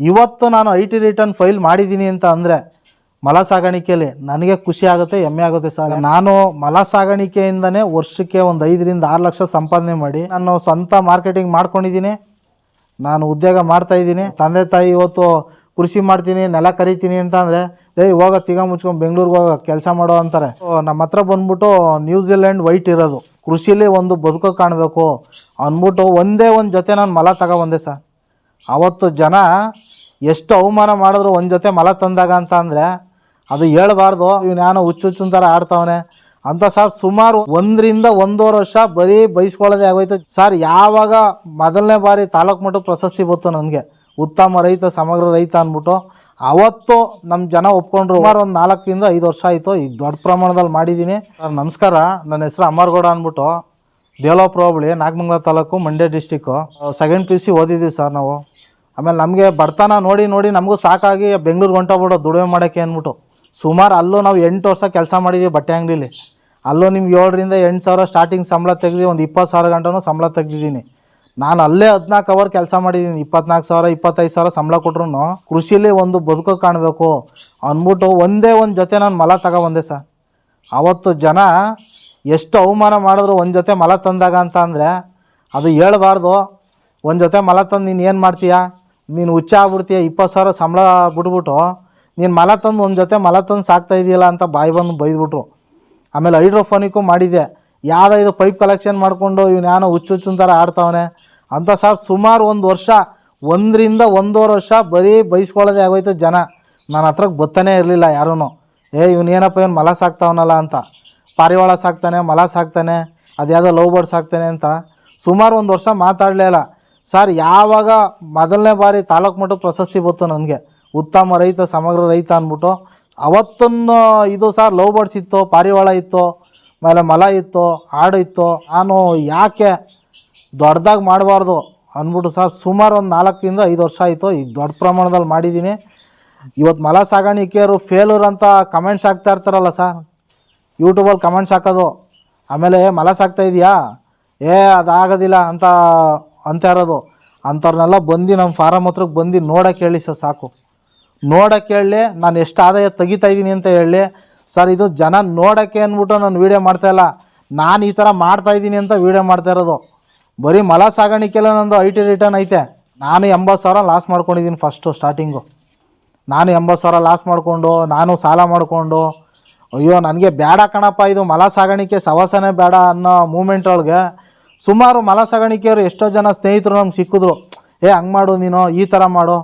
ಇವತ್ತು ನಾನು I T return file ಮಾಡಿದ್ದೀನಿ ಅಂತ ಅಂದರೆ ಮಲ ಸಾಗಾಣಿಕೆಯಲ್ಲಿ ನನಗೆ ಖುಷಿ ಆಗುತ್ತೆ, ಹೆಮ್ಮೆ ಆಗುತ್ತೆ ಸರ್. ನಾನು ಮಲ ಸಾಗಾಣಿಕೆಯಿಂದನೇ ವರ್ಷಕ್ಕೆ ಒಂದು ಐದರಿಂದ ಆರು ಲಕ್ಷ ಸಂಪಾದನೆ ಮಾಡಿ ನಾನು ಸ್ವಂತ ಮಾರ್ಕೆಟಿಂಗ್ ಮಾಡ್ಕೊಂಡಿದ್ದೀನಿ. ನಾನು ಉದ್ಯೋಗ ಮಾಡ್ತಾ ಇದ್ದೀನಿ. ತಂದೆ ತಾಯಿ ಇವತ್ತು ಕೃಷಿ ಮಾಡ್ತೀನಿ, ನೆಲ ಕರಿತೀನಿ ಅಂತ ಅಂದರೆ, ಏಯ್, ಹೋಗ, ತಿಗ ಮುಚ್ಕೊಂಡು ಬೆಂಗಳೂರಿಗೆ ಹೋಗ, ಕೆಲಸ ಮಾಡೋ ಅಂತಾರೆ. ನಮ್ಮ ಹತ್ರ ಬಂದ್ಬಿಟ್ಟು ನ್ಯೂಜಿಲೆಂಡ್ ವೈಟ್ ಇರೋದು. ಕೃಷಿಲಿ ಒಂದು ಬದುಕು ಕಾಣಬೇಕು ಅಂದ್ಬಿಟ್ಟು ಒಂದೇ ಒಂದು ಜೊತೆ ನಾನು ಮಲ ತಗೊಬಂದೆ ಸರ್. ಅವತ್ತು ಜನ ಎಷ್ಟು ಅವಮಾನ ಮಾಡಿದ್ರು ಒಂದು ಜೊತೆ ಮಲ ತಂದಾಗ ಅಂತ ಅಂದರೆ, ಅದು ಹೇಳ್ಬಾರ್ದು, ಇವ್ನು ಯಾನೋ ಹುಚ್ಚು ಹುಚ್ಚಿನ ಥರ ಆಡ್ತಾವನೆ. ಅಂತ ಸರ್ ಸುಮಾರು ಒಂದರಿಂದ ಒಂದೂವರೆ ವರ್ಷ ಬರೀ ಬೈಸ್ಕೊಳ್ಳೋದೇ ಆಗೋಯ್ತು. ಸರ್ ಯಾವಾಗ ಮೊದಲನೇ ಬಾರಿ ತಾಲೂಕು ಮಟ್ಟದ ಪ್ರಶಸ್ತಿ ಬಂತು ನನಗೆ. ಉತ್ತಮ ರೈತ, ಸಮಗ್ರ ರೈತ ಅಂದ್ಬಿಟ್ಟು. ಅವತ್ತು ನಮ್ಮ ಜನ ಒಪ್ಕೊಂಡ್ರು. ಸುಮಾರು ಒಂದು ನಾಲ್ಕರಿಂದ ಐದು ವರ್ಷ ಆಯಿತು. ಈಗ ದೊಡ್ಡ ಪ್ರಮಾಣದಲ್ಲಿ ಮಾಡಿದ್ದೀನಿ ಸರ್ ನಮಸ್ಕಾರ. ನನ್ನ ಹೆಸರು ಅಮರ್ಗೌಡ ಅಂದ್ಬಿಟ್ಟು. ದೇವಲಾಪುರ ಹೋಬಳಿ, Nagamangala taluk, Mandya district second P C ಓದಿದ್ದೀವಿ sir ನಾವು. ಆಮೇಲೆ ನಮಗೆ ಬರ್ತಾನ ನೋಡಿ ನೋಡಿ ನಮಗೂ ಸಾಕಾಗಿ ಬೆಂಗಳೂರಿಗೆ ಹೊಂಟೋಗ್ಬಿಡೋ ದುಡಿಮೆ ಮಾಡೋಕ್ಕೆ ಅಂದ್ಬಿಟ್ಟು. ಸುಮಾರು ಅಲ್ಲೂ ನಾವು ಎಂಟು ವರ್ಷ ಕೆಲಸ ಮಾಡಿದ್ದೀವಿ ಬಟ್ಟೆ ಅಂಗಡೀಲಿ. ಅಲ್ಲೂ ನಿಮ್ಗೆ ಏಳರಿಂದ ಎಂಟು ಸಾವಿರ ಸ್ಟಾರ್ಟಿಂಗ್ ಸಂಬಳ ತೆಗ್ದು ಒಂದು ಇಪ್ಪತ್ತು ಸಾವಿರ ಗಂಟನೂ ಸಂಬಳ ತೆಗ್ದಿದ್ದೀನಿ. ನಾನು ಅಲ್ಲೇ ಹದಿನಾಲ್ಕು ಅವರ್ ಕೆಲಸ ಮಾಡಿದ್ದೀನಿ ಇಪ್ಪತ್ನಾಲ್ಕು ಸಾವಿರ, ಇಪ್ಪತ್ತೈದು ಸಾವಿರ ಸಂಬಳ ಕೊಟ್ರು ಕೃಷಿಲಿ ಒಂದು ಬದುಕು ಕಾಣಬೇಕು ಅಂದ್ಬಿಟ್ಟು ಒಂದೇ ಒಂದು ಜೊತೆ ನಾನು ಮಲ ತಗೊಬಂದೆ ಸರ್ ಅವತ್ತು ಜನ ಎಷ್ಟು ಅವಮಾನ ಮಾಡಿದ್ರು ಒಂದು ಜೊತೆ ಮಲ ತಂದಾಗ ಅಂತ ಅಂದರೆ, ಅದು ಹೇಳ್ಬಾರ್ದು. ಒಂದು ಜೊತೆ ಮಲ ತಂದು ನೀನು ಏನು ಮಾಡ್ತೀಯಾ? ನೀನು ಹುಚ್ಚ ಆಗ್ಬಿಡ್ತೀಯ, ಇಪ್ಪತ್ತು ಸಾವಿರ ಸಂಬಳ ಬಿಟ್ಬಿಟ್ಟು, ನೀನು ಮಲ ತಂದು ಒಂದು ಜೊತೆ ಮಲ ತಂದು ಸಾಕ್ತಾ ಇದೆಯಲ್ಲ ಅಂತ ಬಾಯಿ ಬಂದು ಬೈದ್ಬಿಟ್ರು. ಆಮೇಲೆ ಹೈಡ್ರೋಫೋನಿಕ್ಕು ಮಾಡಿದೆ. ಯಾವುದೋ ಇದು ಪೈಪ್ ಕಲೆಕ್ಷನ್ ಮಾಡಿಕೊಂಡು ಇವನು ಯಾನೋ ಹುಚ್ಚು ಹುಚ್ಚಿನ ಥರ ಆಡ್ತಾವನೆ. ಅಂತ ಸರ್ ಸುಮಾರು ಒಂದು ವರ್ಷ, ಒಂದರಿಂದ ಒಂದೂವರೆ ವರ್ಷ ಬರೀ ಬೈಸ್ಕೊಳ್ಳೋದೇ ಆಗೋಯ್ತು ಜನ. ನನ್ನ ಹತ್ರಕ್ಕೆ ಬರ್ತಾನೆ ಇರಲಿಲ್ಲ ಯಾರೂ ಏ ಇವನೇನಪ್ಪ ಇವನು ಇವ್ನು ಮಲ ಸಾಕ್ತಾವನಲ್ಲ ಅಂತ. ಪಾರಿವಾಳ ಸಾಕ್ತಾನೆ, ಮಲ ಸಾಕ್ತಾನೆ, ಅದ್ಯಾವುದೋ ಲವ್ ಬರ್ಡ್ ಸಾಕ್ತಾನೆ ಅಂತ ಸುಮಾರು ಒಂದು ವರ್ಷ ಮಾತಾಡಲೇ ಇಲ್ಲ. ಸರ್, ಯಾವಾಗ ಮೊದಲನೇ ಬಾರಿ ತಾಲೂಕು ಮಟ್ಟದ ಪ್ರಶಸ್ತಿ ಬಂತು ನನಗೆ. ಉತ್ತಮ ರೈತ, ಸಮಗ್ರ ರೈತ ಅಂದ್ಬಿಟ್ಟು ಅವತ್ತನ್ನು ಇದು ಸರ್, ಲವ್ ಬರ್ಡ್ಸ್ ಇತ್ತು, ಪಾರಿವಾಳ ಇತ್ತು, ಆಮೇಲೆ ಮಲ ಇತ್ತು ಹಾಡು ಇತ್ತು. ನಾನು ಯಾಕೆ ದೊಡ್ಡದಾಗಿ ಮಾಡಬಾರ್ದು ಅಂದ್ಬಿಟ್ಟು ಸರ್, ಸುಮಾರು ಒಂದು ನಾಲ್ಕರಿಂದ ಐದು ವರ್ಷ ಆಯಿತು. ಈಗ ದೊಡ್ಡ ಪ್ರಮಾಣದಲ್ಲಿ ಮಾಡಿದ್ದೀನಿ. ಇವತ್ತು ಮಲ ಸಾಗಾಣಿಕೆಯರು ಫೇಲೂರ್ ಅಂತ ಕಮೆಂಟ್ಸ್ ಹಾಕ್ತಾ ಇರ್ತಾರಲ್ಲ ಸರ್. ಯೂಟ್ಯೂಬಲ್ಲಿ ಕಮೆಂಟ್ಸ್ ಹಾಕೋದು. ಆಮೇಲೆ, ಮಲ ಸಾಕ್ತಾ ಇದೆಯಾ? ಏ, ಅದಾಗೋದಿಲ್ಲ ಅಂತ ಅಂತ ಇರೋದು. ಅಂಥವ್ರನ್ನೆಲ್ಲ ಬಂದು ನಮ್ಮ ಫಾರಮ್ ಹತ್ರಕ್ಕೆ ಬಂದು ನೋಡೋಕೆ ಹೇಳಿ ಸರ್ ಸಾಕು. ನೋಡೋಕೆ ಹೇಳಿ, ನಾನು ಎಷ್ಟು ಆದಾಯ ತೆಗಿತಾ ಇದ್ದೀನಿ ಅಂತ ಹೇಳಿ, ಸರ್, ಇದು ಜನ ನೋಡೋಕ್ಕೆ ಅಂದ್ಬಿಟ್ಟು ನಾನು ವೀಡಿಯೋ ಮಾಡ್ತಾಯಿಲ್ಲ ನಾನು ಈ ಥರ ಮಾಡ್ತಾಯಿದ್ದೀನಿ ಅಂತ ವೀಡಿಯೋ ಮಾಡ್ತಾ ಇರೋದು. ಬರೀ ಮಲ ಸಾಗಾಣಿಕೆಲ್ಲ ನಂದು ಐ ಟಿ ರಿಟರ್ನ್ ಐತೆ. ನಾನು ಎಂಬತ್ತು ಸಾವಿರ ಲಾಸ್ ಮಾಡ್ಕೊಂಡಿದ್ದೀನಿ ಫಸ್ಟು ಸ್ಟಾರ್ಟಿಂಗು ನಾನು ಎಂಬತ್ತು ಸಾವಿರ ಲಾಸ್ ಮಾಡಿಕೊಂಡು, ನಾನು ಸಾಲ ಮಾಡಿಕೊಂಡು ಅಯ್ಯೋ, ನನಗೆ ಬೇಡ ಕಣಪ್ಪ, ಇದು ಮಲ ಸಾಗಾಣಿಕೆ ಸವಾಸನೇ ಬೇಡ ಅನ್ನೋ ಮೂಮೆಂಟ್ ಒಳಗೆ. ಸುಮಾರು ಮಲ ಸಾಗಾಣಿಕೆಯವರು ಎಷ್ಟೋ ಜನ ಸ್ನೇಹಿತರು ನಮ್ಗೆ ಸಿಕ್ಕಿದ್ರು. ಏ, ಹಂಗೆ ಮಾಡು ನೀನು, ಈ ಥರ ಮಾಡು.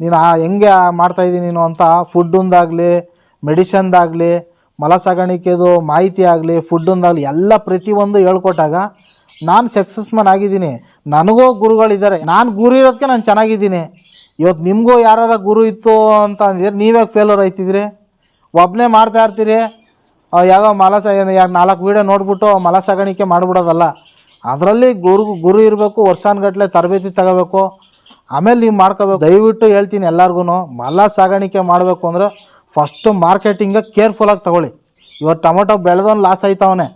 ನೀನು ಆ, ಹೆಂಗೆ ಮಾಡ್ತಾಯಿದ್ದೀನಿ ನೀನು ಅಂತ, ಫುಡ್ಡೊಂದಾಗಲಿ, ಮೆಡಿಷನ್ದಾಗಲಿ ಮಲ ಸಾಗಾಣಿಕೆದು ಮಾಹಿತಿ ಆಗಲಿ, ಫುಡ್ಡೊಂದಾಗಲಿ, ಎಲ್ಲ ಪ್ರತಿಯೊಂದು ಹೇಳ್ಕೊಟ್ಟಾಗ ನಾನು ಸಕ್ಸಸ್ಮನ್ ಆಗಿದ್ದೀನಿ. ನನಗೂ ಗುರುಗಳಿದ್ದಾರೆ. ನಾನು ಗುರು ಇರೋದಕ್ಕೆ ನಾನು ಚೆನ್ನಾಗಿದ್ದೀನಿ. ಇವತ್ತು ನಿಮಗೂ ಯಾರ ಗುರು ಇತ್ತು ಅಂತ ಅಂದಿದ್ರೆ ನೀವೇ ಫೇಲರ್ ಆಯ್ತಿದ್ರಿ? ಒಬ್ಬನೇ ಮಾಡ್ತಾ ಇರ್ತೀರಿ ಯಾವುದೋ ಮಲ ಎರಡು ನಾಲ್ಕು ವೀಡಿಯೋ ನೋಡ್ಬಿಟ್ಟು ಮಲ ಸಾಗಾಣಿಕೆ ಮಾಡಿಬಿಡೋದಲ್ಲ. ಅದರಲ್ಲಿ ಗುರು ಗುರು ಇರಬೇಕು, ವರ್ಷಾನ್ಗಟ್ಲೆ ತರಬೇತಿ ತಗೋಬೇಕು. ಆಮೇಲೆ ನೀವು ಮಾಡ್ಕೋಬೇಕು. ದಯವಿಟ್ಟು ಹೇಳ್ತೀನಿ ಎಲ್ಲರಿಗೂ ಮಲ ಸಾಗಾಣಿಕೆ ಮಾಡಬೇಕು ಅಂದರೆ ಫಸ್ಟು ಮಾರ್ಕೆಟಿಂಗ ಕೇರ್ಫುಲ್ಲಾಗಿ ತಗೊಳ್ಳಿ. ಇವತ್ತು ಟೊಮೊಟೊ ಬೆಳೆದವನು ಲಾಸ್ ಆಯ್ತವನೇ.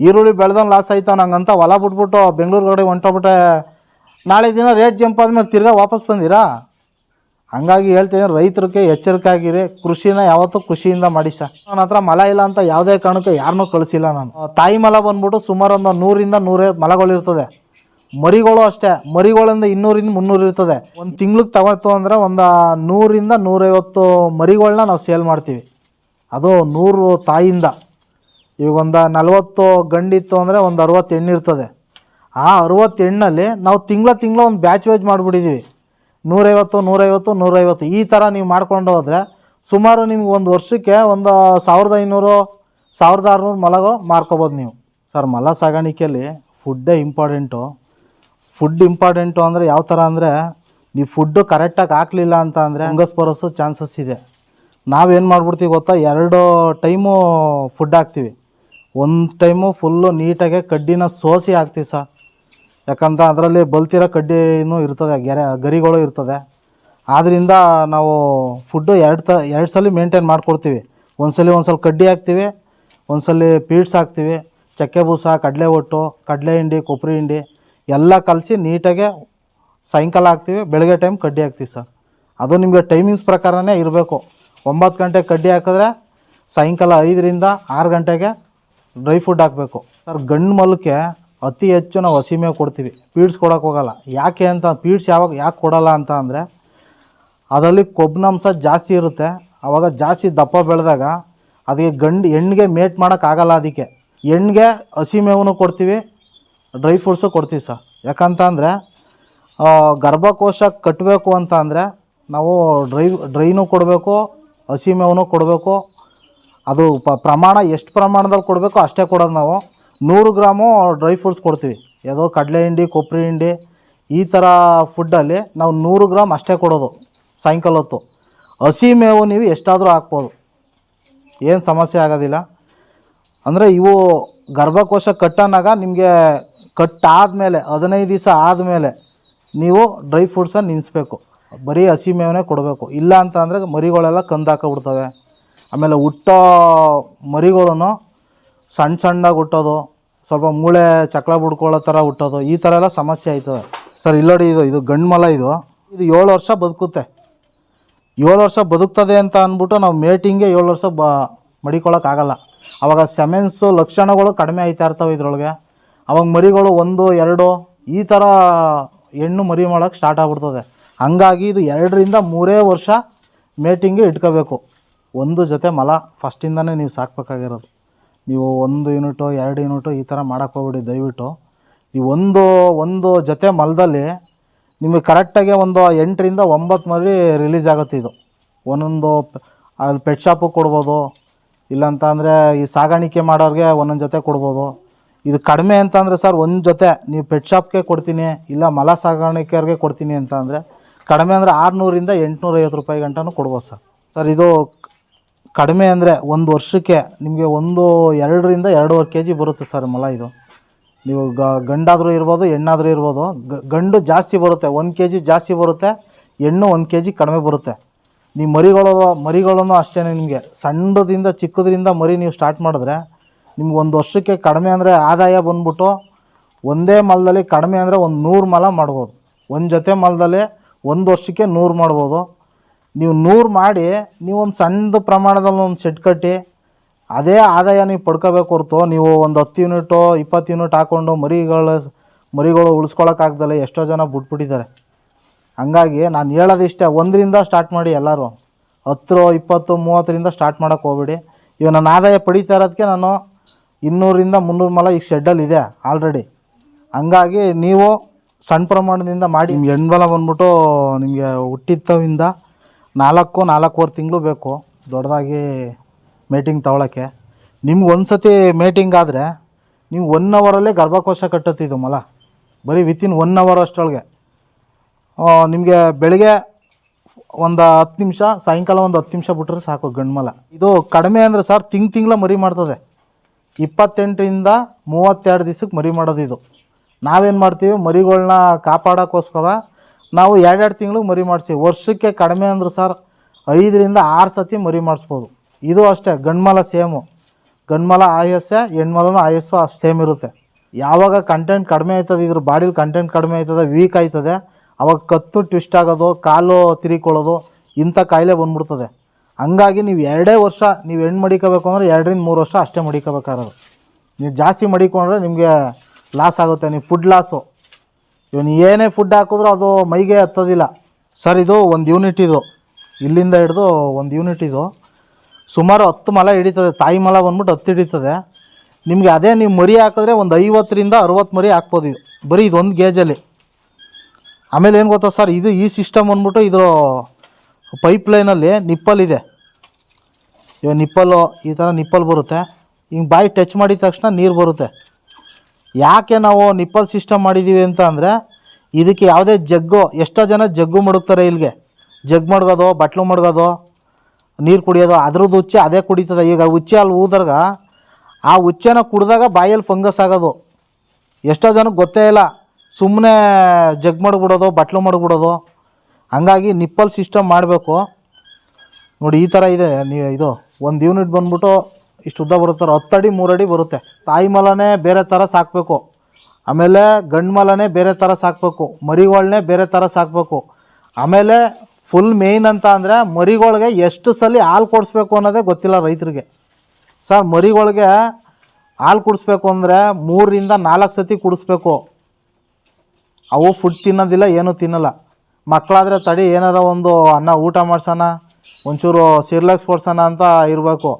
ಈರುಳ್ಳಿ ಬೆಳೆದವನು ಲಾಸ್ ಆಯ್ತವನ, ಹಂಗಂತ ಹೊಲ ಬಿಟ್ಬಿಟ್ಟು ಬೆಂಗಳೂರು ಕಡೆ ಹೊಂಟೋಗ್ಬಿಟ್ಟೆ ನಾಳೆ ದಿನ ರೇಟ್ ಜಂಪ್ ಆದಮೇಲೆ ತಿರ್ಗಾ ವಾಪಸ್ ಬಂದಿರಾ? ಹಂಗಾಗಿ ಹೇಳ್ತೀನಿ, ರೈತರಿಗೆ ಎಚ್ಚರಿಕೆ ಆಗಿರಿ ಕೃಷಿನ ಯಾವತ್ತೂ ಖುಷಿಯಿಂದ ಮಾಡಿ ಸರ್. ನನ್ನ ಹತ್ರ ಮಲ ಇಲ್ಲ ಅಂತ ಯಾವುದೇ ಕಾರಣಕ್ಕೆ ಯಾರನ್ನೂ ಕಳಿಸಿಲ್ಲ ನಾನು. ತಾಯಿ ಮಲ ಬಂದ್ಬಿಟ್ಟು ಸುಮಾರು ಒಂದು ನೂರಿಂದ ನೂರೈವತ್ತು ಮಲಗಳು ಇರ್ತದೆ. ಮರಿಗಳು ಅಷ್ಟೇ. ಮರಿಗಳಿಂದ ಇನ್ನೂರಿಂದ ಮುನ್ನೂರು ಇರ್ತದೆ. ಒಂದು ತಿಂಗ್ಳಿಗೆ ತಗೊಳ್ತು ಅಂದರೆ ಒಂದು ನೂರಿಂದ ನೂರೈವತ್ತು ಮರಿಗಳನ್ನ ನಾವು ಸೇಲ್ ಮಾಡ್ತೀವಿ. ಅದು ನೂರು ತಾಯಿಯಿಂದ ಈಗ ಒಂದು ನಲ್ವತ್ತು ಗಂಡಿತ್ತು ಅಂದರೆ ಒಂದು ಅರುವತ್ತು ಹೆಣ್ಣು ಇರ್ತದೆ. ಆ ಅರುವತ್ತು ಹೆಣ್ಣಲ್ಲಿ ನಾವು ತಿಂಗಳ ತಿಂಗಳ ಒಂದು ಬ್ಯಾಚ್ ವ್ಯಾಚ್ ಮಾಡಿಬಿಟ್ಟಿದ್ದೀವಿ ನೂರೈವತ್ತು ನೂರೈವತ್ತು ನೂರೈವತ್ತು. ಈ ಥರ ನೀವು ಮಾಡ್ಕೊಂಡು ಹೋದರೆ ಸುಮಾರು ನಿಮ್ಗೆ ಒಂದು ವರ್ಷಕ್ಕೆ ಒಂದು ಸಾವಿರದ ಐನೂರು, ಸಾವಿರದ ಆರುನೂರು ಮಲಗೋ ಮಾರ್ಕೋಬೋದು ನೀವು. ಸರ್, ಮಲ ಸಾಗಾಣಿಕೆಯಲ್ಲಿ ಫುಡ್ಡೇ ಇಂಪಾರ್ಟೆಂಟು ಫುಡ್ ಇಂಪಾರ್ಟೆಂಟು ಅಂದರೆ ಯಾವ ಥರ ಅಂದರೆ ನೀವು ಫುಡ್ಡು ಕರೆಕ್ಟಾಗಿ ಹಾಕಲಿಲ್ಲ ಅಂತ ಅಂದರೆ ಫಂಗಸ್ ಬರೋಸು ಚಾನ್ಸಸ್ ಇದೆ. ನಾವೇನು ಮಾಡ್ಬಿಡ್ತೀವಿ ಗೊತ್ತಾ? ಎರಡು ಟೈಮು ಫುಡ್ ಹಾಕ್ತೀವಿ. ಒಂದು ಟೈಮು ಫುಲ್ಲು ನೀಟಾಗೆ ಕಡ್ಡಿನ ಸೋಸಿ ಹಾಕ್ತೀವಿ ಸರ್. ಯಾಕಂತ ಅದರಲ್ಲಿ ಬಲ್ತಿರೋ ಕಡ್ಡಿನೂ ಇರ್ತದೆ, ಗೆರೆ, ಗರಿಗಳು ಇರ್ತದೆ. ಆದ್ದರಿಂದ ನಾವು ಫುಡ್ಡು ಎರಡು ತ, ಎರಡು ಸಲ ಮೇಂಟೈನ್ ಮಾಡ್ಕೊಡ್ತೀವಿ. ಒಂದು ಸಲ ಕಡ್ಡಿ ಹಾಕ್ತೀವಿ, ಒಂದ್ಸಲಿ ಪೀಡ್ಸ್ ಹಾಕ್ತೀವಿ, ಚಕ್ಕೆ ಬೂಸ, ಕಡಲೆ ಒಟ್ಟು, ಕಡಲೆ ಹಿಂಡಿ, ಕೊಬ್ಬರಿ ಹಿಂಡಿ ಎಲ್ಲ ಕಲಸಿ ನೀಟಾಗೆ ಸಾಯಂಕಾಲ ಹಾಕ್ತೀವಿ, ಬೆಳಗ್ಗೆ ಟೈಮ್ ಕಡ್ಡಿ ಹಾಕ್ತೀವಿ ಸರ್. ಅದು ನಿಮಗೆ ಟೈಮಿಂಗ್ಸ್ ಪ್ರಕಾರನೇ ಇರಬೇಕು. ಒಂಬತ್ತು ಗಂಟೆಗೆ ಕಡ್ಡಿ ಹಾಕಿದ್ರೆ ಸಾಯಂಕಾಲ ಐದರಿಂದ ಆರು ಗಂಟೆಗೆ ಡ್ರೈ ಫುಡ್ ಹಾಕಬೇಕು. ಸರ್, ಗಂಡು ಮಲಕ್ಕೆ ಅತಿ ಹೆಚ್ಚು ನಾವು ಹಸಿ ಮೇವು ಕೊಡ್ತೀವಿ. ಪೀಡ್ಸ್ ಕೊಡೋಕೆ ಹೋಗಲ್ಲ. ಯಾಕೆ ಅಂತ, ಪೀಡ್ಸ್ ಯಾವಾಗ, ಯಾಕೆ ಕೊಡಲ್ಲ ಅಂತ ಅಂದರೆ, ಅದರಲ್ಲಿ ಕೊಬ್ಬಿನಾಂಶ ಜಾಸ್ತಿ ಇರುತ್ತೆ. ಆವಾಗ ಜಾಸ್ತಿ ದಪ್ಪ ಬೆಳೆದಾಗ ಅದಕ್ಕೆ ಗಂಡು, ಹೆಣ್ಣಿಗೆ ಮೇಟ್ ಮಾಡೋಕ್ಕಾಗಲ್ಲ ಅದಕ್ಕೆ. ಹೆಣ್ಣಿಗೆ ಹಸಿ ಮೇವನ್ನು ಕೊಡ್ತೀವಿ, ಡ್ರೈ ಫ್ರೂಟ್ಸು ಕೊಡ್ತೀವಿ ಸರ್. ಯಾಕಂತ ಅಂದರೆ ಗರ್ಭಕೋಶ ಕಟ್ಟಬೇಕು ಅಂತ ಅಂದರೆ, ನಾವು ಡ್ರೈ, ಡ್ರೈನು ಕೊಡಬೇಕು ಹಸಿ ಮೇವನ್ನು ಕೊಡಬೇಕು. ಅದು ಪ್ರಮಾಣ ಎಷ್ಟು ಪ್ರಮಾಣದಲ್ಲಿ ಕೊಡಬೇಕು ಅಷ್ಟೇ ಕೊಡೋದು ನಾವು. ನೂರು ಗ್ರಾಮು ಡ್ರೈ ಫ್ರೂಟ್ಸ್ ಕೊಡ್ತೀವಿ. ಯಾವುದೋ ಕಡಲೆ ಹಿಂಡಿ, ಕೊಬ್ಬರಿ ಹಿಂಡಿ, ಈ ಥರ ಫುಡ್ಡಲ್ಲಿ ನಾವು ನೂರು ಗ್ರಾಮ್ ಅಷ್ಟೇ ಕೊಡೋದು ಸಾಯಂಕಾಲ ಹೊತ್ತು. ಹಸಿ ಮೇವು ನೀವು ಎಷ್ಟಾದರೂ ಹಾಕ್ಬೋದು. ಏನು ಸಮಸ್ಯೆ ಆಗೋದಿಲ್ಲ. ಅಂದರೆ ಇವು ಗರ್ಭಕೋಶ ಕಟ್ಟನಾಗ ನಿಮಗೆ ಕಟ್ಟಾದಮೇಲೆ ಹದಿನೈದು ದಿವಸ ಆದಮೇಲೆ ನೀವು ಡ್ರೈ ಫ್ರೂಟ್ಸನ್ನು ನಿಲ್ಲಿಸ್ಬೇಕು ಬರೀ ಹಸಿ ಮೇವನೇ ಕೊಡಬೇಕು. ಇಲ್ಲ ಅಂತ ಅಂದರೆ ಮರಿಗಳೆಲ್ಲ ಕಂದು ಹಾಕಿಬಿಡ್ತವೆ. ಆಮೇಲೆ ಹುಟ್ಟೋ ಮರಿಗಳನ್ನು ಸಣ್ಣ ಸಣ್ಣಾಗಿ ಹುಟ್ಟೋದು, ಸ್ವಲ್ಪ ಮೂಳೆ ಚಕ್ಳ ಬಿಡ್ಕೊಳ್ಳೋ ಥರ ಹುಟ್ಟೋದು, ಈ ಥರ ಎಲ್ಲ ಸಮಸ್ಯೆ ಆಯ್ತದೆ. ಸರ್ ಇಲ್ಲೋಡಿ ಇದು ಇದು ಗಂಡು ಮಲ ಇದು. ಇದು ಏಳು ವರ್ಷ ಬದುಕುತ್ತೆ. ಏಳು ವರ್ಷ ಬದುಕ್ತದೆ ಅಂತ ಅಂದ್ಬಿಟ್ಟು ನಾವು ಮೇಟಿಂಗೆ ಏಳು ವರ್ಷ ಬ ಮಡಿಕೊಳ್ಳೋಕ್ಕಾಗಲ್ಲ ಅವಾಗ ಸೆಮೆನ್ಸು ಲಕ್ಷಣಗಳು ಕಡಿಮೆ ಆಯ್ತಾ ಇರ್ತವೆ ಇದರೊಳಗೆ. ಅವಾಗ ಮರಿಗಳು ಒಂದು, ಎರಡು, ಈ ಥರ ಹೆಣ್ಣು ಮರಿ ಮಾಡೋಕ್ಕೆ ಸ್ಟಾರ್ಟ್ ಆಗ್ಬಿಡ್ತದೆ. ಹಾಗಾಗಿ ಇದು ಎರಡರಿಂದ ಮೂರೇ ವರ್ಷ ಮೇಟಿಂಗೆ ಇಟ್ಕೋಬೇಕು. ಒಂದು ಜೊತೆ ಮಲ ಫಸ್ಟಿಂದನೇ ನೀವು ಸಾಕಬೇಕಾಗಿರೋದು. ನೀವು ಒಂದು ಯೂನಿಟು, ಎರಡು ಯೂನಿಟು ಈ ಥರ ಮಾಡೋಕ್ಕೆ ಹೋಗ್ಬಿಡಿ, ದಯವಿಟ್ಟು. ಈ ಒಂದು ಒಂದು ಜೊತೆ ಮಲದಲ್ಲಿ ನಿಮಗೆ ಕರೆಕ್ಟಾಗಿ ಒಂದು ಎಂಟರಿಂದ ಒಂಬತ್ತು ಮರಿ ರಿಲೀಸ್ ಆಗುತ್ತೆ ಇದು. ಒಂದೊಂದು ಅಲ್ಲಿ ಪೆಟ್ ಶಾಪು ಕೊಡ್ಬೋದು ಇಲ್ಲಾಂತ ಅಂದರೆ ಈ ಸಾಗಾಣಿಕೆ ಮಾಡೋರಿಗೆ ಒಂದೊಂದು ಜೊತೆ ಕೊಡ್ಬೋದು. ಇದು ಕಡಿಮೆ ಅಂತ ಅಂದರೆ ಸರ್ ಒಂದು ಜೊತೆ ನೀವು ಪೆಟ್ ಶಾಪ್ಗೆ ಕೊಡ್ತೀನಿ, ಇಲ್ಲ ಮಲ ಸಾಗಾಣಿಕೆಯವ್ರಿಗೆ ಕೊಡ್ತೀನಿ ಅಂತ ಅಂದರೆ ಕಡಿಮೆ ಅಂದರೆ ಆರುನೂರಿಂದ ಎಂಟುನೂರೈವತ್ತು ರೂಪಾಯಿ ಗಂಟನೂ ಕೊಡ್ಬೋದು ಸರ್. ಸರ್, ಇದು ಕಡಿಮೆ ಅಂದರೆ ಒಂದು ವರ್ಷಕ್ಕೆ ನಿಮಗೆ ಒಂದು ಎರಡರಿಂದ ಎರಡೂವರೆ ಕೆ ಜಿ ಬರುತ್ತೆ ಸರ್ ಮೊಲ ಇದು. ನೀವು ಗ, ಗಂಡಾದರೂ ಇರ್ಬೋದು, ಹೆಣ್ಣಾದರೂ ಇರ್ಬೋದು ಗಂಡು ಜಾಸ್ತಿ ಬರುತ್ತೆ, ಒಂದು ಕೆ ಜಿ ಜಾಸ್ತಿ ಬರುತ್ತೆ, ಹೆಣ್ಣು ಒಂದು ಕೆ ಜಿ ಕಡಿಮೆ ಬರುತ್ತೆ. ನೀವು ಮರಿಗಳು ಮರಿಗಳನ್ನು ಅಷ್ಟೇ ನಿಮಗೆ. ಸಣ್ಣದಿಂದ ಚಿಕ್ಕದ್ರಿಂದ ಮರಿ ನೀವು ಸ್ಟಾರ್ಟ್ ಮಾಡಿದ್ರೆ ನಿಮ್ಗೆ ಒಂದು ವರ್ಷಕ್ಕೆ ಕಡಿಮೆ ಅಂದರೆ ಆದಾಯ ಬಂದ್ಬಿಟ್ಟು ಒಂದೇ ಮಲದಲ್ಲಿ ಕಡಿಮೆ ಅಂದರೆ ಒಂದು ನೂರು ಮಲ ಮಾಡ್ಬೋದು. ಒಂದು ಜೊತೆ ಮಲದಲ್ಲಿ ಒಂದು ವರ್ಷಕ್ಕೆ ನೂರು ಮಾಡ್ಬೋದು. ನೀವು ನೂರು ಮಾಡಿ, ನೀವು ಒಂದು ಸಣ್ಣದು ಪ್ರಮಾಣದಲ್ಲಿ ಒಂದು ಸೆಟ್ ಕಟ್ಟಿ, ಅದೇ ಆದಾಯ ನೀವು ಪಡ್ಕೋಬೇಕು ಹೊರತು, ನೀವು ಒಂದು ಹತ್ತು ಯೂನಿಟು, ಇಪ್ಪತ್ತು ಯೂನಿಟ್ ಹಾಕ್ಕೊಂಡು ಮರಿಗಳು ಮರಿಗಳು ಉಳಿಸ್ಕೊಳಕ್ಕಾಗ್ದಲೆ ಎಷ್ಟೋ ಜನ ಬಿಟ್ಬಿಟ್ಟಿದ್ದಾರೆ. ಹಂಗಾಗಿ ನಾನು ಹೇಳೋದಿಷ್ಟೇ ಒಂದರಿಂದ ಸ್ಟಾರ್ಟ್ ಮಾಡಿ ಎಲ್ಲರೂ. ಹತ್ತು ಇಪ್ಪತ್ತು, ಮೂವತ್ತರಿಂದ ಸ್ಟಾರ್ಟ್ ಮಾಡೋಕ್ಕೆ ಹೋಗ್ಬೇಡಿ. ಇವಾಗ ನನ್ನ ಆದಾಯ ಪಡೀತಾ ಇರೋದಕ್ಕೆ ನಾನು ಇನ್ನೂರಿಂದ ಮುನ್ನೂರು ಮಲ ಈಗ ಶೆಡ್ಡಲ್ಲಿ ಇದೆ ಆಲ್ರೆಡಿ. ಹಂಗಾಗಿ ನೀವು ಸಣ್ಣ ಪ್ರಮಾಣದಿಂದ ಮಾಡಿ, ನಿಮ್ಗೆ ಹೆಣ್ಬಲ ಬಂದ್ಬಿಟ್ಟು ನಿಮಗೆ ಹುಟ್ಟಿದ್ದವಿಂದ ನಾಲ್ಕು, ನಾಲ್ಕೂವರೆ ತಿಂಗಳು ಬೇಕು ದೊಡ್ಡದಾಗಿ ಮೇಟಿಂಗ್ ತಗೊಳಕ್ಕೆ. ನಿಮ್ಗೆ ಒಂದು ಸತಿ ಮೇಟಿಂಗ್ ಆದರೆ ನೀವು ಒನ್ ಅವರಲ್ಲೇ ಗರ್ಭಕೋಶ ಕಟ್ಟತ್ತಿದ್ದು ಮಲ. ಬರೀ ವಿತಿನ್ ಒನ್ ಅವರ್ ಅಷ್ಟರೊಳಗೆ. ನಿಮಗೆ ಬೆಳಗ್ಗೆ ಒಂದು ಹತ್ತು ನಿಮಿಷ, ಸಾಯಂಕಾಲ ಒಂದು ಹತ್ತು ನಿಮಿಷ ಬಿಟ್ಟರೆ ಸಾಕು ಗಂಡು ಮಲ. ಇದು ಕಡಿಮೆ ಅಂದರೆ ಸರ್ ತಿಂಗ್ ತಿಂಗಳ ಮರಿ ಮಾಡ್ತದೆ. ಇಪ್ಪತ್ತೆಂಟರಿಂದ ಮೂವತ್ತೆರಡು ದಿವ್ಸಕ್ಕೆ ಮರಿ ಮಾಡೋದು ಇದು. ನಾವೇನು ಮಾಡ್ತೀವಿ ಮರಿಗಳನ್ನ ಕಾಪಾಡೋಕ್ಕೋಸ್ಕರ ನಾವು ಎರಡೆರಡು ತಿಂಗಳು ಮರಿ ಮಾಡಿಸಿ, ವರ್ಷಕ್ಕೆ ಕಡಿಮೆ ಅಂದರು ಸರ್ ಐದರಿಂದ ಆರು ಸತಿ ಮರಿ ಮಾಡಿಸ್ಬೋದು. ಇದು ಅಷ್ಟೇ, ಗಂಡ್ಮಲ ಸೇಮು. ಗಂಡ್ಮಲ ಆಯಸ್ಸೆ, ಹೆಣ್ಮಲನೂ ಆಯಸ್ಸು ಅಷ್ಟು ಸೇಮ್ ಇರುತ್ತೆ. ಯಾವಾಗ ಕಂಟೆಂಟ್ ಕಡಿಮೆ ಆಯ್ತದೆ, ಇದ್ರ ಬಾಡಿಲಿ ಕಂಟೆಂಟ್ ಕಡಿಮೆ ಆಯ್ತದೆ ವೀಕ್ ಆಯ್ತದೆ, ಅವಾಗ ಕತ್ತು ಟ್ವಿಸ್ಟ್ ಆಗೋದು, ಕಾಲು ತಿರಿಕೊಳ್ಳೋದು, ಇಂಥ ಕಾಯಿಲೆ ಬಂದ್ಬಿಡ್ತದೆ. ಹಂಗಾಗಿ ನೀವು ಎರಡೇ ವರ್ಷ ನೀವು ಹೆಣ್ಣು ಮಡಿಕೋಬೇಕು ಅಂದರೆ ಎರಡರಿಂದ ಮೂರು ವರ್ಷ ಅಷ್ಟೇ ಮಡಿಕೋಬೇಕಾಗಿರೋದು ನೀವು ಜಾಸ್ತಿ ಮಡಿಕೊಂಡ್ರೆ ನಿಮಗೆ ಲಾಸ್ ಆಗುತ್ತೆ, ನೀವು ಫುಡ್ ಲಾಸು ಇವನು ಏನೇ ಫುಡ್ ಹಾಕಿದ್ರೂ ಅದು ಮೈಗೆ ಹತ್ತೋದಿಲ್ಲ. ಸರ್ ಇದು ಒಂದು ಯೂನಿಟ್ ಇದು. ಇಲ್ಲಿಂದ ಹಿಡಿದು ಒಂದು ಯೂನಿಟ್ ಇದು. ಸುಮಾರು ಹತ್ತು ಮಲ ಹಿಡಿತದೆ. ತಾಯಿ ಮಲ ಬಂದ್ಬಿಟ್ಟು ಹತ್ತು ಹಿಡಿತದೆ. ನಿಮಗೆ ಅದೇ ನೀವು ಮರಿ ಹಾಕಿದ್ರೆ ಒಂದು ಐವತ್ತರಿಂದ ಅರುವತ್ತು ಮರಿ ಹಾಕ್ಬೋದು ಇದು. ಬರೀ ಇದೊಂದು ಗೇಜಲ್ಲಿ. ಆಮೇಲೆ ಏನು ಗೊತ್ತಾ ಸರ್ ಇದು ಈ ಸಿಸ್ಟಮ್ ಅಂದ್ಬಿಟ್ಟು ಇದು ಪೈಪ್ ಲೈನಲ್ಲಿ ನಿಪ್ಪಲ್ ಇದೆ. ಇವಾಗ ನಿಪ್ಪಲ್ಲು ಈ ಥರ ನಿಪ್ಪಲ್ ಬರುತ್ತೆ. ಹಿಂಗೆ ಬಾಯಿ ಟಚ್ ಮಾಡಿದ ತಕ್ಷಣ ನೀರು ಬರುತ್ತೆ. ಯಾಕೆ ನಾವು ನಿಪ್ಪಲ್ ಸಿಸ್ಟಮ್ ಮಾಡಿದ್ದೀವಿ ಅಂತ ಅಂದರೆ ಇದಕ್ಕೆ ಯಾವುದೇ ಜಗ್ಗು, ಎಷ್ಟೋ ಜನ ಜಗ್ಗು ಮಡಗ್ತಾರೆ ಇಲ್ಲಿಗೆ. ಜಗ್ ಮಡ್ಗೋದು, ಬಟ್ಲು ಮಡ್ಗೋದು, ನೀರು ಕುಡಿಯೋದು, ಅದ್ರದ್ದು ಉಚ್ಚೆ ಅದೇ ಕುಡಿತದೆ. ಈಗ ಉಚ್ಚೆ ಅಲ್ಲಿ ಊದಾಗ ಆ ಉಚ್ಚೆನ ಕುಡಿದಾಗ ಬಾಯಲ್ಲಿ ಫಂಗಸ್ ಆಗೋದು. ಎಷ್ಟೋ ಜನಕ್ಕೆ ಗೊತ್ತೇ ಇಲ್ಲ ಸುಮ್ಮನೆ ಜಗ್ ಮಡ್ಬಿಡೋದು ಬಟ್ಲು ಮಡ್ಬಿಡೋದು ಹಂಗಾಗಿ ನಿಪ್ಪಲ್ ಸಿಸ್ಟಮ್ ಮಾಡಬೇಕು. ನೋಡಿ, ಈ ಥರ ಇದೆ ನೀವು ಇದು, ಒಂದು ಯೂನಿಟ್ ಬಂದ್ಬಿಟ್ಟು ಇಷ್ಟು ಉದ್ದ ಬರುತ್ತಾರೆ ಹತ್ತಡಿ, ಮೂರಡಿ ಬರುತ್ತೆ. ತಾಯಿ ಮಲನೇ ಬೇರೆ ಥರ ಸಾಕಬೇಕು. ಆಮೇಲೆ ಗಂಡು ಮಲನೇ ಬೇರೆ ಥರ ಸಾಕಬೇಕು. ಮರಿಗಳನ್ನೇ ಬೇರೆ ಥರ ಸಾಕಬೇಕು. ಆಮೇಲೆ ಫುಲ್ ಮೇಯ್ನ್ ಅಂತ ಅಂದರೆ ಮರಿಗಳಿಗೆ ಎಷ್ಟು ಸಲ ಹಾಲು ಕೊಡಿಸ್ಬೇಕು ಅನ್ನೋದೇ ಗೊತ್ತಿಲ್ಲ ರೈತರಿಗೆ. ಸರ್, ಮರಿಗಳಿಗೆ ಹಾಲು ಕುಡಿಸ್ಬೇಕು ಅಂದರೆ ಮೂರರಿಂದ ನಾಲ್ಕು ಸತಿ ಕುಡಿಸ್ಬೇಕು. ಅವು ಫುಡ್ ತಿನ್ನೋದಿಲ್ಲ, ಏನೂ ತಿನ್ನಲ್ಲ. ಮಕ್ಕಳಾದರೆ ತಡಿ ಏನಾರ ಒಂದು ಅನ್ನ ಊಟ ಮಾಡ್ಸೋಣ, ಒಂಚೂರು ಸಿರ್ಲಾಕ್ಸ್ ಕೊಡ್ಸೋಣ ಅಂತ ಇರಬೇಕು.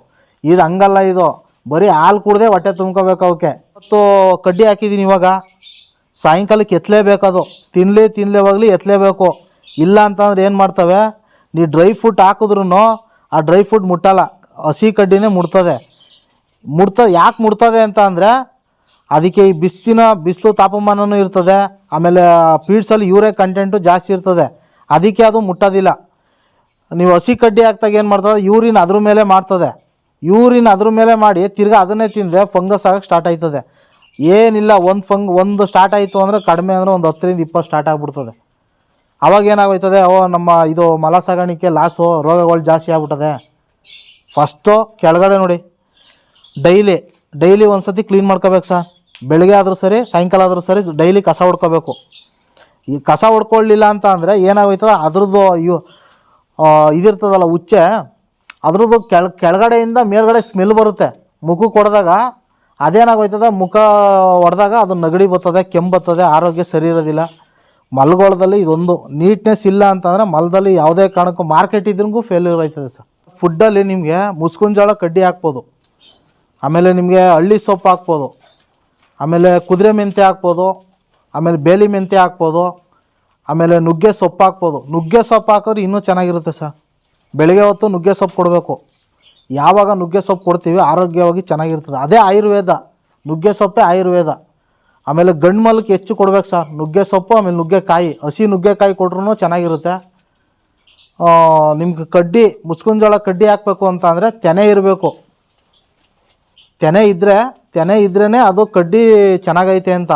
ಇದು ಹಂಗಲ್ಲ ಇದು. ಬರೀ ಹಾಲು ಕುಡ್ದೆ ಹೊಟ್ಟೆ ತುಂಬ್ಕೋಬೇಕು ಅವಕ್ಕೆ ಮತ್ತು ಕಡ್ಡಿ ಹಾಕಿದ್ದೀನಿ ಇವಾಗ. ಸಾಯಂಕಾಲಕ್ಕೆ ಎತ್ತಲೇಬೇಕದು ತಿನ್ನಲಿ ತಿನ್ನಲೇವಾಗಲಿ ಎತ್ತಲೇಬೇಕು ಇಲ್ಲ ಅಂತಂದ್ರೆ ಏನು ಮಾಡ್ತವೆ? ನೀ ಡ್ರೈ ಫ್ರೂಟ್ ಹಾಕಿದ್ರೂ ಆ ಡ್ರೈ ಫ್ರೂಟ್ ಮುಟ್ಟಲ್ಲ. ಹಸಿ ಕಡ್ಡಿನೇ ಮುಡ್ತದೆ. ಮುಡ್ತ, ಯಾಕೆ ಮುಡ್ತದೆ ಅಂತ ಅಂದರೆ ಅದಕ್ಕೆ ಈ ಬಿಸ್ತಿನ, ಬಿಸಿಲು ತಾಪಮಾನವೂ ಇರ್ತದೆ. ಆಮೇಲೆ ಪೀಡ್ಸಲ್ಲಿ ಯೂರಿಯಾ ಕಂಟೆಂಟು ಜಾಸ್ತಿ ಇರ್ತದೆ. ಅದಕ್ಕೆ ಅದು ಮುಟ್ಟೋದಿಲ್ಲ. ನೀವು ಹಸಿ ಕಡ್ಡಿ ಹಾಕ್ದಾಗ ಏನು ಮಾಡ್ತದೆ? ಯೂರಿನ್ ಅದ್ರ ಮೇಲೆ ಮಾಡ್ತದೆ ಯೂರಿನ್ ಅದ್ರ ಮೇಲೆ ಮಾಡಿ ತಿರ್ಗಾ ಅದನ್ನೇ ತಿಂದರೆ ಫಂಗಸ್ ಆಗಕ್ಕೆ ಸ್ಟಾರ್ಟ್ ಆಯ್ತದೆ. ಏನಿಲ್ಲ, ಒಂದು ಫಂಗ್, ಒಂದು ಸ್ಟಾರ್ಟ್ ಆಯಿತು ಅಂದರೆ ಕಡಿಮೆ ಅಂದರೆ ಒಂದು ಹತ್ತರಿಂದ ಇಪ್ಪತ್ತು ಸ್ಟಾರ್ಟ್ ಆಗಿಬಿಡ್ತದೆ. ಅವಾಗ ಏನಾಗೋಯ್ತದೆ ಓ ನಮ್ಮ ಇದು ಮಲ ಸಾಗಾಣಿಕೆ ಲಾಸು, ರೋಗಗಳು ಜಾಸ್ತಿ ಆಗ್ಬಿಟ್ಟದೆ. ಫಸ್ಟು ಕೆಳಗಡೆ ನೋಡಿ, ಡೈಲಿ ಡೈಲಿ ಒಂದು ಸತಿ ಕ್ಲೀನ್ ಮಾಡ್ಕೋಬೇಕು ಸರ್. ಬೆಳಗ್ಗೆ ಆದರೂ ಸರಿ, ಸಾಯಂಕಾಲ ಆದರೂ ಸರಿ ಡೈಲಿ ಕಸ ಹೊಡ್ಕೋಬೇಕು. ಈ ಕಸ ಹೊಡ್ಕೊಳ್ಳಿಲ್ಲ ಅಂತ ಅಂದರೆ ಏನಾಗೋಯ್ತದೆ, ಅದ್ರದ್ದು ಇವು ಇದಿರ್ತದಲ್ಲ, ಉಚ್ಚೆ ಅದ್ರದ್ದು ಕೆಳ, ಕೆಳಗಡೆಯಿಂದ ಮೇಲ್ಗಡೆ ಸ್ಮೆಲ್ ಬರುತ್ತೆ. ಮುಖಕ್ಕೆ ಹೊಡೆದಾಗ ಅದೇನಾಗೋಯ್ತದೆ? ಮುಖ ಹೊಡೆದಾಗ ಅದು ನಗಡಿ ಬರ್ತದೆ, ಕೆಮ್ಮು ಬರ್ತದೆ, ಆರೋಗ್ಯ ಸರಿ ಇರೋದಿಲ್ಲ. ಮಲ್ಗೊಳದಲ್ಲಿ ಇದೊಂದು ನೀಟ್ನೆಸ್ ಇಲ್ಲ ಅಂತಂದರೆ ಮಲದಲ್ಲಿ ಯಾವುದೇ ಕಾರಣಕ್ಕೂ ಮಾರ್ಕೆಟ್ ಇದ್ರಿಗೂ ಫೇಲ್ಯೂರ್ ಆಯ್ತದೆ ಸರ್. ಫುಡ್ಡಲ್ಲಿ ನಿಮಗೆ ಮುಸ್ಕಿನ ಜೋಳ ಕಡ್ಡಿ ಹಾಕ್ಬೋದು. ಆಮೇಲೆ ನಿಮಗೆ ಹಳ್ಳಿ ಸೊಪ್ಪು ಹಾಕ್ಬೋದು. ಆಮೇಲೆ ಕುದುರೆ ಮೆಂತೆ ಹಾಕ್ಬೋದು. ಆಮೇಲೆ ಬೇಲಿ ಮೆಂತೆ ಹಾಕ್ಬೋದು. ಆಮೇಲೆ ನುಗ್ಗೆ ಸೊಪ್ಪು ಹಾಕ್ಬೋದು. ನುಗ್ಗೆ ಸೊಪ್ಪು ಹಾಕಿದ್ರೆ ಇನ್ನೂ ಚೆನ್ನಾಗಿರುತ್ತೆ ಸರ್. ಬೆಳಗ್ಗೆ ಹೊತ್ತು ನುಗ್ಗೆ ಸೊಪ್ಪು ಕೊಡಬೇಕು. ಯಾವಾಗ ನುಗ್ಗೆ ಸೊಪ್ಪು ಕೊಡ್ತೀವಿ ಆರೋಗ್ಯವಾಗಿ ಚೆನ್ನಾಗಿರ್ತದೆ. ಅದೇ ಆಯುರ್ವೇದ. ನುಗ್ಗೆ ಸೊಪ್ಪೇ ಆಯುರ್ವೇದ. ಆಮೇಲೆ ಗಂಡು ಮಲಕ್ಕೆ ಹೆಚ್ಚು ಕೊಡ್ಬೇಕು ಸರ್. ನುಗ್ಗೆ ಸೊಪ್ಪು, ಆಮೇಲೆ ನುಗ್ಗೆಕಾಯಿ. ಹಸಿ ನುಗ್ಗೆಕಾಯಿ ಕೊಟ್ರೂ ಚೆನ್ನಾಗಿರುತ್ತೆ. ನಿಮ್ಗೆ ಕಡ್ಡಿ ಮುಸ್ಕಿನ ಜೋಳ ಕಡ್ಡಿ ಹಾಕಬೇಕು ಅಂತ ಅಂದರೆ ತೆನೆ ಇರಬೇಕು. ತೆನೆ ಇದ್ದರೆ ತೆನೆ ಇದ್ರೇ ಅದು ಕಡ್ಡಿ ಚೆನ್ನಾಗೈತೆ ಅಂತ.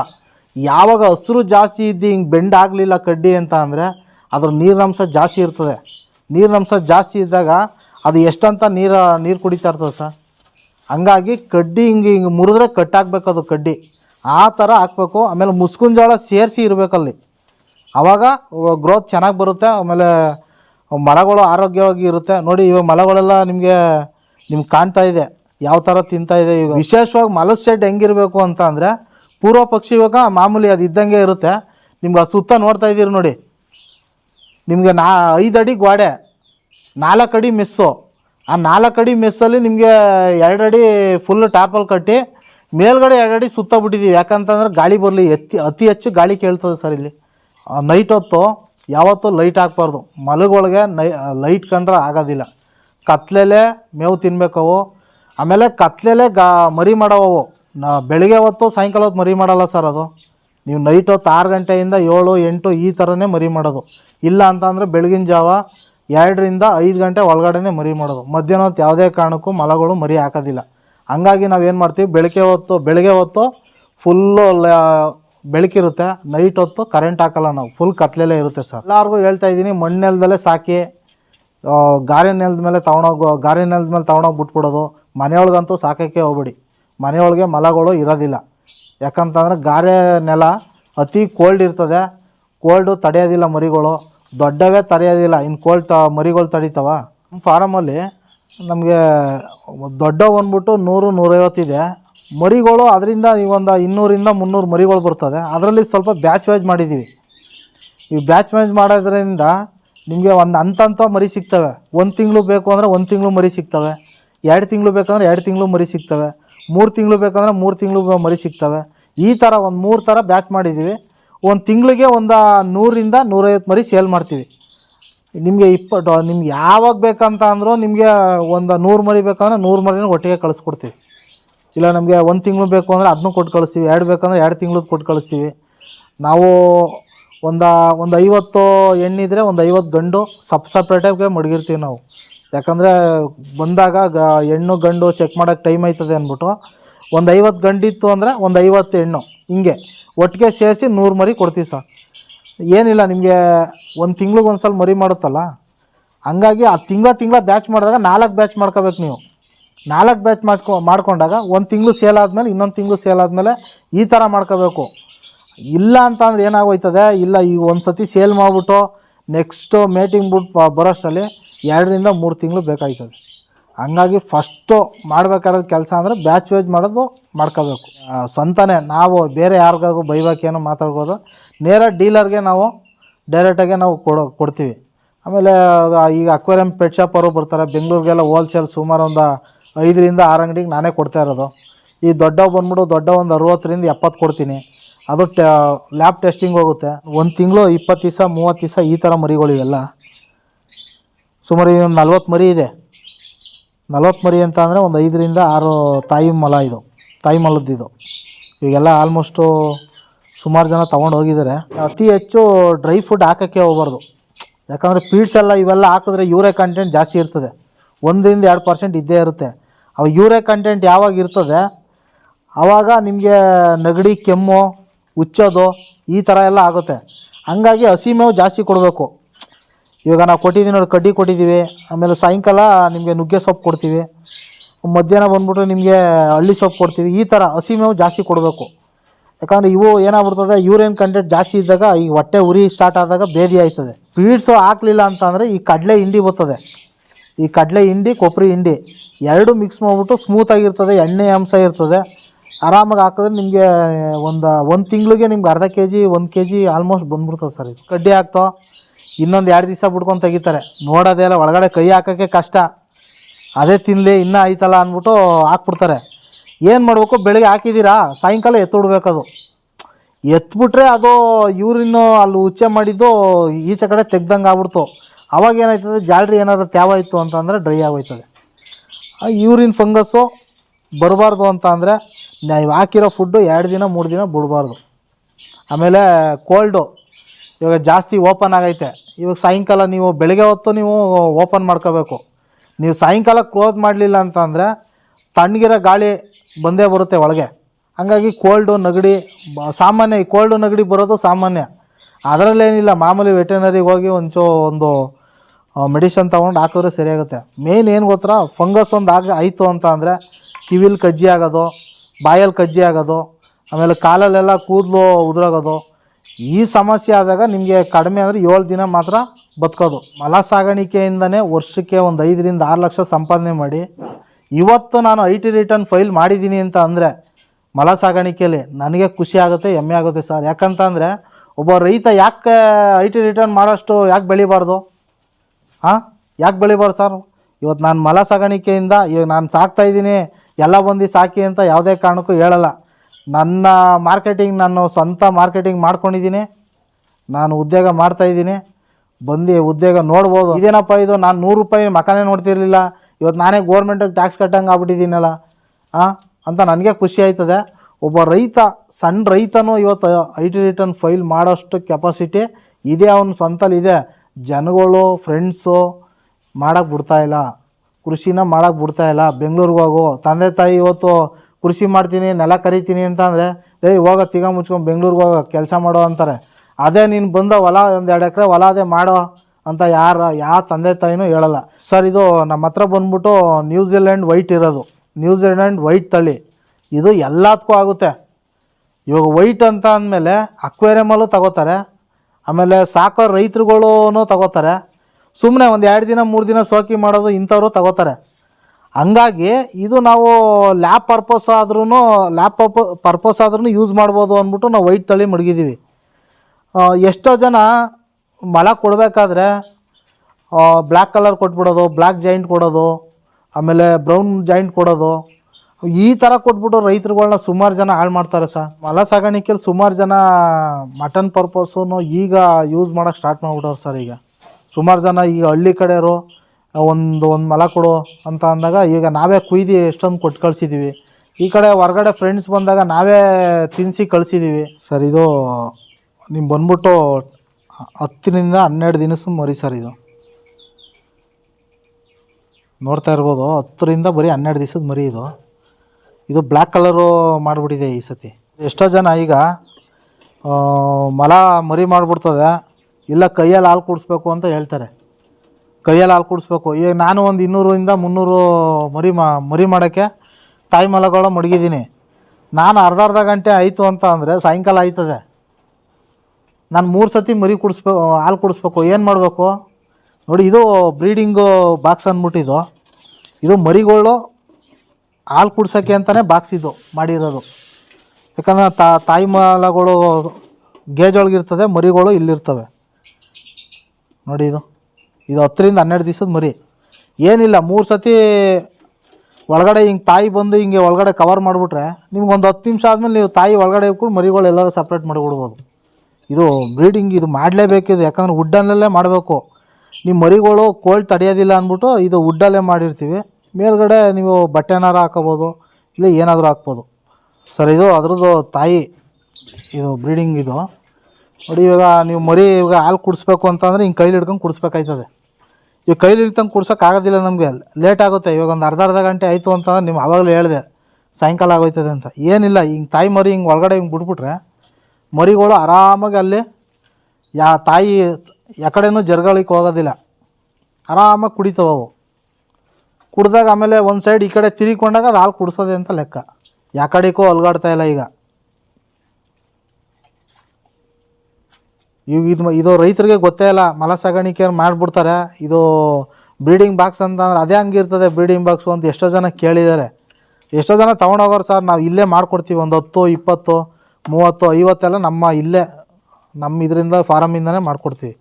ಯಾವಾಗ ಹಸಿರು ಜಾಸ್ತಿ ಇದ್ದು ಹಿಂಗೆ ಬೆಂಡ್ ಆಗಲಿಲ್ಲ ಕಡ್ಡಿ ಅಂತ ಅಂದರೆ ಅದ್ರ ನೀರಿನಂಶ ಜಾಸ್ತಿ ಇರ್ತದೆ. ನೀರಿನಂಶ ಜಾಸ್ತಿ ಇದ್ದಾಗ ಅದು ಎಷ್ಟಂತ ನೀರು ನೀರು ಕುಡಿತಾ ಇರ್ತದೆ ಸರ್? ಹಂಗಾಗಿ ಕಡ್ಡಿ ಹಿಂಗೆ ಹಿಂಗೆ ಮುರಿದ್ರೆ ಕಟ್ಟಾಕ್ಬೇಕು ಅದು ಕಡ್ಡಿ. ಆ ಥರ ಹಾಕ್ಬೇಕು. ಆಮೇಲೆ ಮುಸ್ಕುನ್ ಜೋಳ ಸೇರಿಸಿ ಇರಬೇಕಲ್ಲಿ. ಆವಾಗ ಗ್ರೋತ್ ಚೆನ್ನಾಗಿ ಬರುತ್ತೆ. ಆಮೇಲೆ ಮರಗಳು ಆರೋಗ್ಯವಾಗಿ ಇರುತ್ತೆ. ನೋಡಿ ಇವಾಗ ಮಲಗಳೆಲ್ಲ ನಿಮಗೆ ನಿಮ್ಗೆ ಕಾಣ್ತಾ ಇದೆ. ಯಾವ ಥರ ತಿಂತಾ ಇದೆ ಈಗ ವಿಶೇಷವಾಗಿ ಮಲಸ್ ಶೆಡ್ ಹೆಂಗಿರಬೇಕು ಅಂತ ಅಂದರೆ ಪೂರ್ವ ಪಕ್ಷಿ ಇವಾಗ ಮಾಮೂಲಿ ಅದು ಇದ್ದಂಗೆ ಇರುತ್ತೆ. ನಿಮ್ಗೆ ಆ ಸುತ್ತ ನೋಡ್ತಾ ಇದ್ದೀರಿ ನೋಡಿ. ನಿಮಗೆ ನಾ ಐದು ಅಡಿ ಗೋಡೆ ನಾಲ್ಕು ಅಡಿ ಮಿಸ್ಸು. ಆ ನಾಲ್ಕು ಅಡಿ ಮಿಸ್ಸಲ್ಲಿ ನಿಮಗೆ ಎರಡು ಅಡಿ ಫುಲ್ ಟಾಪಲ್ಲಿ ಕಟ್ಟಿ, ಮೇಲ್ಗಡೆ ಎರಡು ಅಡಿ ಸುತ್ತ ಬಿಟ್ಟಿದ್ದೀವಿ ಯಾಕಂತಂದ್ರೆ ಗಾಳಿ ಬರಲಿ, ಎತ್ತಿ ಅತಿ ಹೆಚ್ಚು ಗಾಳಿ ಕೇಳ್ತದೆ ಸರ್ ಇಲ್ಲಿ. ನೈಟ್ ಹೊತ್ತು, ಯಾವತ್ತೂ ಲೈಟ್ ಹಾಕ್ಬಾರ್ದು. ಮಲಗೊಳಗೆ ನೈ ಲೈಟ್ ಕಂಡ್ರೆ ಆಗೋದಿಲ್ಲ. ಕತ್ಲೆಲೆ ಮೇವು ತಿನ್ಬೇಕವು. ಆಮೇಲೆ ಕತ್ಲೆಲೆ ಗಾ ಮರಿ ಮಾಡೋವು ನಾ ಬೆಳಿಗ್ಗೆ ಹೊತ್ತು ಸಾಯಂಕಾಲ ಹೊತ್ತು ಮರಿ ಮಾಡಲ್ಲ ಸರ್ ಅದು. ನೀವು ನೈಟ್ ಹೊತ್ತು ಆರು ಗಂಟೆಯಿಂದ ಏಳು, ಎಂಟು ಈ ಥರನೇ ಮರಿ ಮಾಡೋದು. ಇಲ್ಲ ಅಂತಂದರೆ ಬೆಳಗಿನ ಜಾವ ಎರಡರಿಂದ ಐದು ಗಂಟೆ ಒಳಗಡೆನೇ ಮರಿ ಮಾಡೋದು. ಮಧ್ಯಾಹ್ನ ಹೊತ್ತು ಯಾವುದೇ ಕಾರಣಕ್ಕೂ ಮಲಗಳು ಮರಿ ಹಾಕೋದಿಲ್ಲ. ಹಂಗಾಗಿ ನಾವೇನು ಮಾಡ್ತೀವಿ, ಬೆಳಗ್ಗೆ ಹೊತ್ತು ಬೆಳಗ್ಗೆ ಹೊತ್ತು ಫುಲ್ಲು ಬೆಳಕಿರುತ್ತೆ ನೈಟ್ ಹೊತ್ತು ಕರೆಂಟ್ ಹಾಕಲ್ಲ ನಾವು ಫುಲ್ ಕತ್ಲೆಲೇ ಇರುತ್ತೆ ಸರ್ ಎಲ್ಲರಿಗೂ ಹೇಳ್ತಾ ಇದ್ದೀನಿ ಮಣ್ಣೆಲ್ದಲ್ಲೇ ಸಾಕಿ ಗಾರೆ ನೆಲದ ಮೇಲೆ ತಗೊಂಡೋಗಿ ಗಾರೆ ನೆಲದ ಮೇಲೆ ತಗೊಂಡೋಗಿ ಬಿಟ್ಬಿಡೋದು. ಮನೆಯೊಳಗಂತೂ ಸಾಕೋಕ್ಕೆ ಹೋಗ್ಬಿಡಿ. ಮನೆಯೊಳಗೆ ಮಲಗಳು ಇರೋದಿಲ್ಲ. ಯಾಕಂತಂದ್ರೆ ಗಾರೆ ನೆಲ ಅತಿ ಕೋಲ್ಡ್ ಇರ್ತದೆ. ಕೋಲ್ಡು ತಡೆಯೋದಿಲ್ಲ ಮರಿಗಳು. ದೊಡ್ಡವೇ ತಡೆಯೋದಿಲ್ಲ. ಇನ್ನು ಕೋಲ್ಡ್ ಮರಿಗಳು ತಡಿತಾವ. ನಮ್ಮ ಫಾರಮಲ್ಲಿ ನಮಗೆ ದೊಡ್ಡ ಬಂದ್ಬಿಟ್ಟು ನೂರು ನೂರೈವತ್ತಿದೆ ಮರಿಗಳು ಅದರಿಂದ ಈ ಒಂದು ಇನ್ನೂರಿಂದ ಮುನ್ನೂರು ಮರಿಗಳು ಬರ್ತದೆ. ಅದರಲ್ಲಿ ಸ್ವಲ್ಪ ಬ್ಯಾಚ್ ವೈಜ್ ಮಾಡಿದ್ದೀವಿ. ಈ ಬ್ಯಾಚ್ ವೈಜ್ ಮಾಡೋದ್ರಿಂದ ನಿಮಗೆ ಒಂದು ಹಂತ ಮರಿ ಸಿಗ್ತವೆ. ಒಂದು ತಿಂಗಳು ಬೇಕು ಅಂದರೆ ಒಂದು ತಿಂಗಳು ಮರಿ ಸಿಗ್ತವೆ. ಎರಡು ತಿಂಗಳು ಬೇಕಂದ್ರೆ ಎರಡು ತಿಂಗಳು ಮರಿ ಸಿಗ್ತವೆ. ಮೂರು ತಿಂಗಳು ಬೇಕಂದ್ರೆ ಮೂರು ತಿಂಗಳು ಮರಿ ಸಿಗ್ತವೆ. ಈ ಥರ ಒಂದು ಮೂರು ಥರ ಬ್ಯಾಚ್ ಮಾಡಿದ್ದೀವಿ ಒಂದು ತಿಂಗಳಿಗೆ ಒಂದು ನೂರಿಂದ ನೂರೈವತ್ತು ಮರಿ ಸೇಲ್ ಮಾಡ್ತೀವಿ. ನಿಮಗೆ ಇಪ್ಪತ್ತು ನಿಮ್ಗೆ ಯಾವಾಗ ಬೇಕಂತ ಅಂದರೂ ನಿಮಗೆ ಒಂದು ನೂರು ಮರಿ ಬೇಕಂದ್ರೆ ನೂರು ಮರಿನ ಒಟ್ಟಿಗೆ ಕಳಿಸ್ಕೊಡ್ತೀವಿ. ಇಲ್ಲ ನಮಗೆ ಒಂದು ತಿಂಗಳು ಬೇಕು ಅಂದರೆ ಅದನ್ನೂ ಕೊಟ್ಟು ಕಳಿಸ್ತೀವಿ. ಎರಡು ಬೇಕಂದ್ರೆ ಎರಡು ತಿಂಗಳು ಕೊಟ್ಟು ಕಳಿಸ್ತೀವಿ. ನಾವು ಒಂದು ಒಂದು ಐವತ್ತು ಹೆಣ್ಣಿದ್ರೆ ಒಂದು ಐವತ್ತು ಗಂಡು ಸಪ್ ಸಪ್ರೇಟಾಗಿ ಮಡಗಿರ್ತೀವಿ ನಾವು. ಯಾಕಂದರೆ ಬಂದಾಗ ಗ ಹೆಣ್ಣು ಗಂಡು ಚೆಕ್ ಮಾಡೋಕ್ಕೆ ಟೈಮ್ ಆಯ್ತದೆ ಅಂದ್ಬಿಟ್ಟು ಒಂದು ಐವತ್ತು ಗಂಡಿತ್ತು ಅಂದರೆ ಒಂದು ಐವತ್ತು ಹೆಣ್ಣು, ಹಿಂಗೆ. ಒಟ್ಟಿಗೆ ಸೇರಿಸಿ ನೂರು ಮರಿ ಕೊಡ್ತೀವಿ ಸರ್. ಏನಿಲ್ಲ, ನಿಮಗೆ ಒಂದು ತಿಂಗ್ಳಿಗೆ ಒಂದು ಸಲ ಮರಿ ಮಾಡುತ್ತಲ್ಲ? ಹಂಗಾಗಿ ಆ ತಿಂಗಳ ತಿಂಗಳ ಬ್ಯಾಚ್ ಮಾಡಿದಾಗ ನಾಲ್ಕು ಬ್ಯಾಚ್ ಮಾಡ್ಕೋಬೇಕು ನೀವು. ನಾಲ್ಕು ಬ್ಯಾಚ್ ಮಾಡ್ಕೊ, ಮಾಡ್ಕೊಂಡಾಗ ಒಂದು ತಿಂಗಳು ಸೇಲ್ ಆದಮೇಲೆ ಇನ್ನೊಂದು ತಿಂಗಳು ಸೇಲ್ ಆದಮೇಲೆ ಈ ಥರ ಮಾಡ್ಕೋಬೇಕು. ಇಲ್ಲ ಅಂತಂದ್ರೆ ಏನಾಗೋಯ್ತದೆ? ಇಲ್ಲ ಈ ಒಂದು ಸತಿ ಸೇಲ್ ಮಾಡಿಬಿಟ್ಟು ನೆಕ್ಸ್ಟು ಮೇಟಿಂಗ್ ಬಿಟ್ಟು ಬರೋಷ್ಟರಲ್ಲಿ ಎರಡರಿಂದ ಮೂರು ತಿಂಗಳು ಬೇಕಾಗ್ತದೆ ಹಂಗಾಗಿ ಫಸ್ಟು ಮಾಡಬೇಕಾದ ಕೆಲಸ ಅಂದರೆ ಬ್ಯಾಚ್ ವೇಜ್ ಮಾಡೋದು ಮಾಡ್ಕೋಬೇಕು. ಸ್ವಂತನೇ ನಾವು ಬೇರೆ ಯಾರಿಗಾಗೂ ಬೈಬೇಕೇನೋ ಮಾತಾಡ್ಬೋದು, ನೇರ ಡೀಲರ್ಗೆ ನಾವು ಡೈರೆಕ್ಟಾಗೆ ನಾವು ಕೊಡೋ, ಕೊಡ್ತೀವಿ. ಆಮೇಲೆ ಈಗ ಅಕ್ವೇರಿಯಂ ಪೆಟ್ ಶಾಪ್ ಅವರು ಬರ್ತಾರೆ, ಬೆಂಗಳೂರಿಗೆಲ್ಲ ಹೋಲ್ಸೇಲ್ ಸುಮಾರು ಒಂದು ಐದರಿಂದ ಆರು ಅಂಗಡಿಗೆ ನಾನೇ ಕೊಡ್ತಾ ಇರೋದು. ಈ ದೊಡ್ಡ ಬಂದ್ಬಿಟ್ಟು ದೊಡ್ಡ ಒಂದು ಅರುವತ್ತರಿಂದ ಎಪ್ಪತ್ತು ಕೊಡ್ತೀನಿ. ಅದು ಟ್ಯಾ ಲ್ಯಾಬ್ ಟೆಸ್ಟಿಂಗ್ ಹೋಗುತ್ತೆ. ಒಂದು ತಿಂಗಳು ಇಪ್ಪತ್ತು ದಿವಸ, ಮೂವತ್ತು ದಿವಸ ಈ ಥರ ಮರಿಗಳಿವೆಲ್ಲ ಸುಮಾರು ಒಂದು ನಲ್ವತ್ತು ಮರಿ ಇದೆ. ನಲ್ವತ್ತು ಮರಿ ಅಂತ ಅಂದರೆ ಒಂದು ಐದರಿಂದ ಆರು ತಾಯಿ ಮಲ ಇದು, ತಾಯಿ ಮಲದ್ದಿದು ಈಗೆಲ್ಲ ಆಲ್ಮೋಸ್ಟು ಸುಮಾರು ಜನ ತೊಗೊಂಡು ಹೋಗಿದ್ದಾರೆ ಅತಿ ಹೆಚ್ಚು ಡ್ರೈ ಫುಡ್ ಹಾಕೋಕ್ಕೆ ಹೋಗ್ಬಾರ್ದು. ಯಾಕಂದರೆ ಪೀಡ್ಸ್ ಎಲ್ಲ ಇವೆಲ್ಲ ಹಾಕಿದ್ರೆ ಯೂರೆ ಕಂಟೆಂಟ್ ಜಾಸ್ತಿ ಇರ್ತದೆ. ಒಂದರಿಂದ ಎರಡು ಪರ್ಸೆಂಟ್ ಇದ್ದೇ ಇರುತ್ತೆ. ಅವು ಯೂರೆ ಕಂಟೆಂಟ್ ಯಾವಾಗ ಇರ್ತದೆ? ಆವಾಗ ನಿಮಗೆ ನೆಗಡಿ, ಕೆಮ್ಮು, ಉಚ್ಚೋದು ಈ ಥರ ಎಲ್ಲ ಆಗುತ್ತೆ. ಹಂಗಾಗಿ ಹಸಿ ಮೇವು ಜಾಸ್ತಿ ಕೊಡಬೇಕು. ಇವಾಗ ನಾವು ಕೊಟ್ಟಿದ್ದೀವಿ ನೋಡಿ, ಕಡ್ಡಿ ಕೊಟ್ಟಿದ್ದೀವಿ. ಆಮೇಲೆ ಸಾಯಂಕಾಲ ನಿಮಗೆ ನುಗ್ಗೆ ಸೊಪ್ಪು ಕೊಡ್ತೀವಿ. ಮಧ್ಯಾಹ್ನ ಬಂದ್ಬಿಟ್ಟು ನಿಮಗೆ ಹಳ್ಳಿ ಸೊಪ್ಪು ಕೊಡ್ತೀವಿ. ಈ ಥರ ಹಸಿ ಮೇವು ಜಾಸ್ತಿ ಕೊಡಬೇಕು. ಯಾಕಂದರೆ ಇವು ಏನಾಗ್ಬಿಡ್ತದೆ ಯೂರಿನ್ ಕಂಟೆಂಟ್ ಜಾಸ್ತಿ ಇದ್ದಾಗ ಈ ಹೊಟ್ಟೆ ಉರಿ ಸ್ಟಾರ್ಟ್ ಆದಾಗ ಬೇದಿ ಆಯ್ತದೆ. ಫೀಡ್ಸು ಹಾಕಲಿಲ್ಲ ಅಂತಂದರೆ ಈ ಕಡಲೆ ಹಿಂಡಿ ಬರ್ತದೆ. ಈ ಕಡಲೆ ಹಿಂಡಿ, ಕೊಬ್ಬರಿ ಹಿಂಡಿ ಎರಡು ಮಿಕ್ಸ್ ಮಾಡಿಬಿಟ್ಟು ಸ್ಮೂತಾಗಿರ್ತದೆ ಎಣ್ಣೆ ಅಂಶ ಇರ್ತದೆ. ಆರಾಮಾಗಿ ಹಾಕಿದ್ರೆ ನಿಮಗೆ ಒಂದು ಒಂದು ತಿಂಗಳಿಗೆ ನಿಮ್ಗೆ ಅರ್ಧ ಕೆ ಜಿ ಒಂದು ಕೆ ಜಿ ಆಲ್ಮೋಸ್ಟ್ ಬಂದ್ಬಿಡ್ತದೆ ಸರ್ ಇದು. ಕಡ್ಡಿ ಹಾಕ್ತೋ ಇನ್ನೊಂದು ಎರಡು ದಿವಸ ಬಿಟ್ಕೊಂಡು ತೆಗಿತಾರೆ. ನೋಡೋದೇ ಇಲ್ಲ ಒಳಗಡೆ ಕೈ ಹಾಕೋಕ್ಕೆ ಕಷ್ಟ. ಅದೇ ತಿನ್ನಲಿ ಇನ್ನೂ ಆಯ್ತಲ್ಲ ಅಂದ್ಬಿಟ್ಟು ಹಾಕ್ಬಿಡ್ತಾರೆ. ಏನು ಮಾಡಬೇಕು? ಬೆಳಗ್ಗೆ ಹಾಕಿದ್ದೀರಾ ಸಾಯಂಕಾಲ ಎತ್ತು ಬಿಡ್ಬೇಕದು ಎತ್ಬಿಟ್ರೆ ಅದು ಇವ್ರಿನ್ನು ಅಲ್ಲಿ ಉಚ್ಚೆ ಮಾಡಿದ್ದು ಈಚೆ ಕಡೆ ತೆಗ್ದಂಗೆ ಆಗ್ಬಿಡ್ತು. ಅವಾಗ ಏನಾಯ್ತದೆ? ಜಾಲ್ರಿ ಏನಾದ್ರು ತ್ಯಾವ ಇತ್ತು ಅಂತಂದರೆ ಡ್ರೈ ಆಗೋಯ್ತದೆ. ಯೂರಿನ್ ಫಂಗಸ್ಸು ಬರಬಾರ್ದು ಅಂತ ಅಂದರೆ ನೀವು ಹಾಕಿರೋ ಫುಡ್ಡು ಎರಡು ದಿನ, ಮೂರು ದಿನ ಬಿಡಬಾರ್ದು. ಆಮೇಲೆ ಕೋಲ್ಡು. ಇವಾಗ ಜಾಸ್ತಿ ಓಪನ್ ಆಗೈತೆ. ಇವಾಗ ಸಾಯಂಕಾಲ ನೀವು ಬೆಳಗ್ಗೆ ಹೊತ್ತು ನೀವು ಓಪನ್ ಮಾಡ್ಕೋಬೇಕು. ನೀವು ಸಾಯಂಕಾಲ ಕ್ಲೋಸ್ ಮಾಡಲಿಲ್ಲ ಅಂತಂದರೆ ತಣ್ಣಗಿರೋ ಗಾಳಿ ಬಂದೇ ಬರುತ್ತೆ ಒಳಗೆ. ಹಂಗಾಗಿ ಕೋಲ್ಡು, ನೆಗಡಿ ಸಾಮಾನ್ಯ ಈ ಕೋಲ್ಡು, ನೆಗಡಿ ಬರೋದು ಸಾಮಾನ್ಯ. ಅದರಲ್ಲೇನಿಲ್ಲ, ಮಾಮೂಲಿ ವೆಟರ್ನರಿಗೆ ಹೋಗಿ ಒಂಚೂ ಒಂದು ಮೆಡಿಷನ್ ತೊಗೊಂಡು ಹಾಕಿದ್ರೆ ಸರಿಯಾಗುತ್ತೆ ಮೇನ್ ಏನು ಗೊತ್ತಾ? ಫಂಗಸ್ ಒಂದು ಆಗ, ಆಯಿತು ಅಂತ ಅಂದರೆ ಕಿವಿಲಿ ಕಜ್ಜಿ ಆಗೋದು, ಬಾಯಲ್ಲಿ ಕಜ್ಜಿ ಆಗೋದು, ಆಮೇಲೆ ಕಾಲಲ್ಲೆಲ್ಲ ಕೂದಲು ಉದುರೋಗೋದು ಈ ಸಮಸ್ಯೆ ಆದಾಗ ನಿಮಗೆ ಕಡಿಮೆ ಅಂದರೆ ಏಳು ದಿನ ಮಾತ್ರ ಬದುಕೋದು. ಮಲ ಸಾಗಾಣಿಕೆಯಿಂದನೇ ವರ್ಷಕ್ಕೆ ಒಂದು ಐದರಿಂದ ಆರು ಲಕ್ಷ ಸಂಪಾದನೆ ಮಾಡಿ. ಇವತ್ತು ನಾನು ಐ ಟಿ ರಿಟರ್ನ್ ಫೈಲ್ ಮಾಡಿದ್ದೀನಿ ಅಂತ ಅಂದರೆ ಮಲ ಸಾಗಾಣಿಕೆಯಲ್ಲಿ ನನಗೆ ಖುಷಿ ಆಗುತ್ತೆ, ಹೆಮ್ಮೆ ಆಗುತ್ತೆ ಸರ್. ಯಾಕಂತಂದರೆ ಒಬ್ಬ ರೈತ ಯಾಕೆ ಐ ಟಿ ರಿಟರ್ನ್ ಮಾಡೋಷ್ಟು ಯಾಕೆ ಬೆಳಿಬಾರ್ದು? ಹಾಂ? ಯಾಕೆ ಬೆಳಿಬಾರ್ದು ಸರ್? ಇವತ್ತು ನಾನು ಮಲ ಸಾಗಾಣಿಕೆಯಿಂದ ಈಗ ನಾನು ಸಾಕ್ತಾಯಿದ್ದೀನಿ ಎಲ್ಲ ಬಂದು ಸಾಕಿ ಅಂತ ಯಾವುದೇ ಕಾರಣಕ್ಕೂ ಹೇಳಲ್ಲ. ನನ್ನ ಮಾರ್ಕೆಟಿಂಗ್, ನಾನು ಸ್ವಂತ ಮಾರ್ಕೆಟಿಂಗ್ ಮಾಡ್ಕೊಂಡಿದ್ದೀನಿ. ನಾನು ಉದ್ಯೋಗ ಮಾಡ್ತಾ ಇದ್ದೀನಿ. ಬಂದು ಉದ್ಯೋಗ ನೋಡ್ಬೋದು. ಇದೇನಪ್ಪ ಇದು? ನಾನು ನೂರು ರೂಪಾಯಿ ಮಕನೇ ನೋಡ್ತಿರ್ಲಿಲ್ಲ. ಇವತ್ತು ನಾನೇ ಗೋರ್ಮೆಂಟಿಗೆ ಟ್ಯಾಕ್ಸ್ ಕಟ್ಟಂಗೆ ಆಗ್ಬಿಟ್ಟಿದ್ದೀನಲ್ಲ. ಹಾಂ ಅಂತ ನನಗೆ ಖುಷಿ ಆಯ್ತದೆ. ಒಬ್ಬ ರೈತ ಸಣ್ಣ ರೈತನೂ ಇವತ್ತು ಐ ಟಿ ರಿಟರ್ನ್ ಫೈಲ್ ಮಾಡೋಷ್ಟು ಕೆಪಾಸಿಟಿ ಇದೆ ಅವನ ಸ್ವಂತಲ್ಲಿ ಇದೆ. ಜನಗಳು ಫ್ರೆಂಡ್ಸು ಮಾಡೋಕ್ಕೆ ಬಿಡ್ತಾಯಿಲ್ಲ ಕೃಷಿನ ಮಾಡೋಕ್ಕೆ ಬಿಡ್ತಾಯಿಲ್ಲ ಬೆಂಗಳೂರಿಗೆ ಹೋಗು. ತಂದೆ ತಾಯಿ ಇವತ್ತು ಕೃಷಿ ಮಾಡ್ತೀನಿ, ನೆಲ ಕರಿತೀನಿ ಅಂತ ಅಂದರೆ ಏಯ್ ಹೋಗೋ ತಿಗ ಮುಚ್ಕೊಂಡು ಬೆಂಗಳೂರಿಗೆ ಹೋಗ, ಕೆಲಸ ಮಾಡೋ ಅಂತಾರೆ. ಅದೇ ನೀನು ಬಂದ ಹೊಲ, ಒಂದು ಎರಡು ಎಕರೆ ಹೊಲ ಅದೇ ಮಾಡೋ ಅಂತ ಯಾರು ಯಾವ ತಂದೆ ತಾಯಿನೂ ಹೇಳಲ್ಲ. ಸರ್, ಇದು ನಮ್ಮ ಹತ್ರ ಬಂದ್ಬಿಟ್ಟು ನ್ಯೂಜಿಲೆಂಡ್ ವೈಟ್ ಇರೋದು. ನ್ಯೂಜಿಲೆಂಡ್ ವೈಟ್ ತಳಿ. ಇದು ಎಲ್ಲದಕ್ಕೂ ಆಗುತ್ತೆ. ಇವಾಗ ವೈಟ್ ಅಂತ ಅಂದಮೇಲೆ ಅಕ್ವೇರಿಯಮಲ್ಲೂ ತಗೋತಾರೆ. ಆಮೇಲೆ ಸಾಕೋ ರೈತರುಗಳೂ ತಗೋತಾರೆ. ಸುಮ್ಮನೆ ಒಂದು ಎರಡು ದಿನ, ಮೂರು ದಿನ ಸೋಕಿ ಮಾಡೋದು ಇಂಥವ್ರು ತಗೋತಾರೆ. ಹಂಗಾಗಿ ಇದು ನಾವು ಲ್ಯಾಬ್ ಪರ್ಪಸ್ ಆದ್ರೂ ಲ್ಯಾಬ್ ಪರ್ಪ ಪರ್ಪಸ್ ಆದ್ರೂ ಯೂಸ್ ಮಾಡ್ಬೋದು ಅಂದ್ಬಿಟ್ಟು ನಾವು ವೈಟ್ ತಳಿ ಮಡಗಿದ್ದೀವಿ ಎಷ್ಟೋ ಜನ ಮಲ ಕೊಡಬೇಕಾದ್ರೆ ಬ್ಲ್ಯಾಕ್ ಕಲರ್ ಕೊಟ್ಬಿಡೋದು ಬ್ಲ್ಯಾಕ್ ಜಾಯಿಂಟ್ ಕೊಡೋದು, ಆಮೇಲೆ ಬ್ರೌನ್ ಜಾಯಿಂಟ್ ಕೊಡೋದು. ಈ ಥರ ಕೊಟ್ಬಿಟ್ಟು ರೈತರುಗಳನ್ನ ಸುಮಾರು ಜನ ಹಾಳು ಮಾಡ್ತಾರೆ ಸರ್. ಮಲ ಸಾಗಾಣಿಕೆಯಲ್ಲಿ ಸುಮಾರು ಜನ ಮಟನ್ ಪರ್ಪಸ್ಸು ಈಗ ಯೂಸ್ ಮಾಡೋಕ್ಕೆ ಸ್ಟಾರ್ಟ್ ಮಾಡ್ಬಿಟ್ಟವ್ರು ಸರ್ ಈಗ. ಸುಮಾರು ಜನ ಈಗ ಹಳ್ಳಿ ಕಡೆಯವರು ಒಂದು ಒಂದು ಮಲ ಕೊಡು ಅಂತ ಅಂದಾಗ ಈಗ ನಾವೇ ಕುಯ್ದು ಎಷ್ಟೊಂದು ಕೊಟ್ಟು ಕಳಿಸಿದ್ದೀವಿ ಈ ಕಡೆ ಹೊರಗಡೆ ಫ್ರೆಂಡ್ಸ್ ಬಂದಾಗ ನಾವೇ ತಿನ್ನಿಸಿ ಕಳಿಸಿದ್ದೀವಿ ಸರ್ ಇದು ನೀವು ಬಂದ್ಬಿಟ್ಟು ಹತ್ತರಿಂದ ಹನ್ನೆರಡು ದಿನಸು ಮರಿ ಸರ್ ಇದು. ನೋಡ್ತಾ ಇರ್ಬೋದು, ಹತ್ತರಿಂದ ಬರೀ ಹನ್ನೆರಡು ದಿವಸದ ಮರಿ ಇದು. ಇದು ಬ್ಲ್ಯಾಕ್ ಕಲರು ಮಾಡಿಬಿಟ್ಟಿದೆ ಈ ಸತಿ. ಎಷ್ಟೋ ಜನ ಈಗ ಮಲ ಮರಿ ಮಾಡಿಬಿಡ್ತದೆ, ಇಲ್ಲ ಕೈಯಲ್ಲಿ ಹಾಲು ಕುಡಿಸ್ಬೇಕು ಅಂತ ಹೇಳ್ತಾರೆ. ಕೈಯಲ್ಲಿ ಹಾಲು ಕುಡಿಸ್ಬೇಕು. ಈಗ ನಾನು ಒಂದು ಇನ್ನೂರಿಂದ ಮುನ್ನೂರು ಮರಿ ಮಾ, ಮರಿ ಮಾಡೋಕ್ಕೆ ತಾಯಿ ಮಲಗಳು ಮಡಗಿದ್ದೀನಿ. ನಾನು ಅರ್ಧ ಅರ್ಧ ಗಂಟೆ ಆಯಿತು ಅಂತ ಅಂದರೆ ಸಾಯಂಕಾಲ ಆಯ್ತದೆ. ನಾನು ಮೂರು ಸತಿ ಮರಿ ಕುಡಿಸ್ಬೇಕು ಹಾಲು ಕುಡಿಸ್ಬೇಕು. ಏನು ಮಾಡಬೇಕು? ನೋಡಿ, ಇದು ಬ್ರೀಡಿಂಗು ಬಾಕ್ಸ್ ಅಂದ್ಬಿಟ್ಟಿದ್ದು. ಇದು ಮರಿಗಳು ಹಾಲು ಕುಡ್ಸೋಕ್ಕೆ ಅಂತಲೇ ಬಾಕ್ಸ್ ಇದು ಮಾಡಿರೋದು. ಯಾಕಂದರೆ ತಾಯಿ ಮಲಗಳು ಗೇಜ್ ಒಳಗಿರ್ತದೆ, ಮರಿಗಳು ಇಲ್ಲಿರ್ತವೆ. ನೋಡಿ ಇದು. ಇದು ಹತ್ತರಿಂದ ಹನ್ನೆರಡು ದಿವಸದ ಮರಿ. ಏನಿಲ್ಲ, ಮೂರು ಸತಿ ಒಳಗಡೆ ಹಿಂಗೆ ತಾಯಿ ಬಂದು ಹಿಂಗೆ ಒಳಗಡೆ ಕವರ್ ಮಾಡಿಬಿಟ್ರೆ ನಿಮ್ಗೆ ಒಂದು ಹತ್ತು ನಿಮಿಷ ಆದಮೇಲೆ ನೀವು ತಾಯಿ ಒಳಗಡೆ ಇಟ್ಕೊಂಡು ಮರಿಗಳು ಎಲ್ಲರೂ ಸಪ್ರೇಟ್ ಮಾಡಿಬಿಡ್ಬೋದು ಇದು ಬ್ರೀಡಿಂಗ್ ಇದು ಮಾಡಲೇಬೇಕಿದು ಯಾಕಂದ್ರೆ ವುಡ್ಡಲ್ಲೇ ಮಾಡಬೇಕು. ನಿಮ್ಮ ಮರಿಗಳು ಕೋಲ್ಡ್ ತಡೆಯೋದಿಲ್ಲ ಅಂದ್ಬಿಟ್ಟು ಇದು ವುಡ್ಡಲ್ಲೇ ಮಾಡಿರ್ತೀವಿ. ಮೇಲ್ಗಡೆ ನೀವು ಬಟ್ಟೆನಾರ ಹಾಕೋಬೋದು, ಇಲ್ಲ ಏನಾದರೂ ಹಾಕ್ಬೋದು. ಸರ್, ಇದು ಅದ್ರದ್ದು ತಾಯಿ, ಇದು ಬ್ರೀಡಿಂಗ್ ಇದು. ನೋಡಿ, ಇವಾಗ ನೀವು ಮರಿ ಇವಾಗ ಹಾಲು ಕುಡಿಸ್ಬೇಕು ಅಂತಂದ್ರೆ ಹಿಂಗೆ ಕೈಲಿ ಹಿಡ್ಕೊಂಡು ಕುಡಿಸ್ಬೇಕಾಯ್ತದೆ. ಈಗ ಕೈಲಿ ಹಿಡ್ಕೊಂಡು ಕುಡ್ಸೋಕ್ಕಾಗೋದಿಲ್ಲ ನಮಗೆ. ಲೇಟ್ ಆಗುತ್ತೆ. ಇವಾಗ ಒಂದು ಅರ್ಧ ಅರ್ಧ ಗಂಟೆ ಆಯಿತು ಅಂತಂದ್ರೆ ನಿಮ್ಮ ಆವಾಗಲೇ ಹೇಳಿದೆ, ಸಾಯಂಕಾಲ ಆಗೋಯ್ತದೆ ಅಂತ. ಏನಿಲ್ಲ, ಹಿಂಗೆ ತಾಯಿ ಮರಿ ಹಿಂಗೆ ಒಳಗಡೆ ಹಿಂಗೆ ಬಿಟ್ಬಿಟ್ರೆ ಮರಿಗಳು ಆರಾಮಾಗಿ ಅಲ್ಲಿ ಯಾ ತಾಯಿ ಯಾಕಡೆನೂ ಜರ್ಗಳಿಕ್ಕೆ ಹೋಗೋದಿಲ್ಲ. ಆರಾಮಾಗಿ ಕುಡಿತಾವೆ ಅವು. ಕುಡ್ದಾಗ ಆಮೇಲೆ ಒಂದು ಸೈಡ್ ಈ ಕಡೆ ತಿರುಗಿಕೊಂಡಾಗ ಅದು ಹಾಲು ಕುಡಿಸೋದೆ ಅಂತ ಲೆಕ್ಕ. ಯಾ ಕಡೆಗೂ ಅಲ್ಗಾಡ್ತಾ ಇಲ್ಲ ಈಗ. ಇವಾಗ ಇದು ಇದು ರೈತರಿಗೆ ಗೊತ್ತೇ ಇಲ್ಲ. ಮಲ ಸಾಗಾಣಿಕೆ ಮಾಡಿಬಿಡ್ತಾರೆ? ಇದು ಬ್ರೀಡಿಂಗ್ ಬಾಕ್ಸ್ ಅಂತ ಅಂದ್ರೆ ಅದೇ ಹಂಗಿರ್ತದೆ ಬ್ರೀಡಿಂಗ್ ಬಾಕ್ಸು ಅಂತ ಎಷ್ಟೋ ಜನ ಕೇಳಿದ್ದಾರೆ. ಎಷ್ಟೋ ಜನ ತೊಗೊಂಡೋಗೋರು ಸರ್ ನಾವು ಇಲ್ಲೇ ಮಾಡಿಕೊಡ್ತೀವಿ. ಒಂದು ಹತ್ತು, ಇಪ್ಪತ್ತು, ಮೂವತ್ತು, ಐವತ್ತೆಲ್ಲ ನಮ್ಮ ಇಲ್ಲೇ ನಮ್ಮ ಇದರಿಂದ ಫಾರಮಿಂದನೇ ಮಾಡಿಕೊಡ್ತೀವಿ.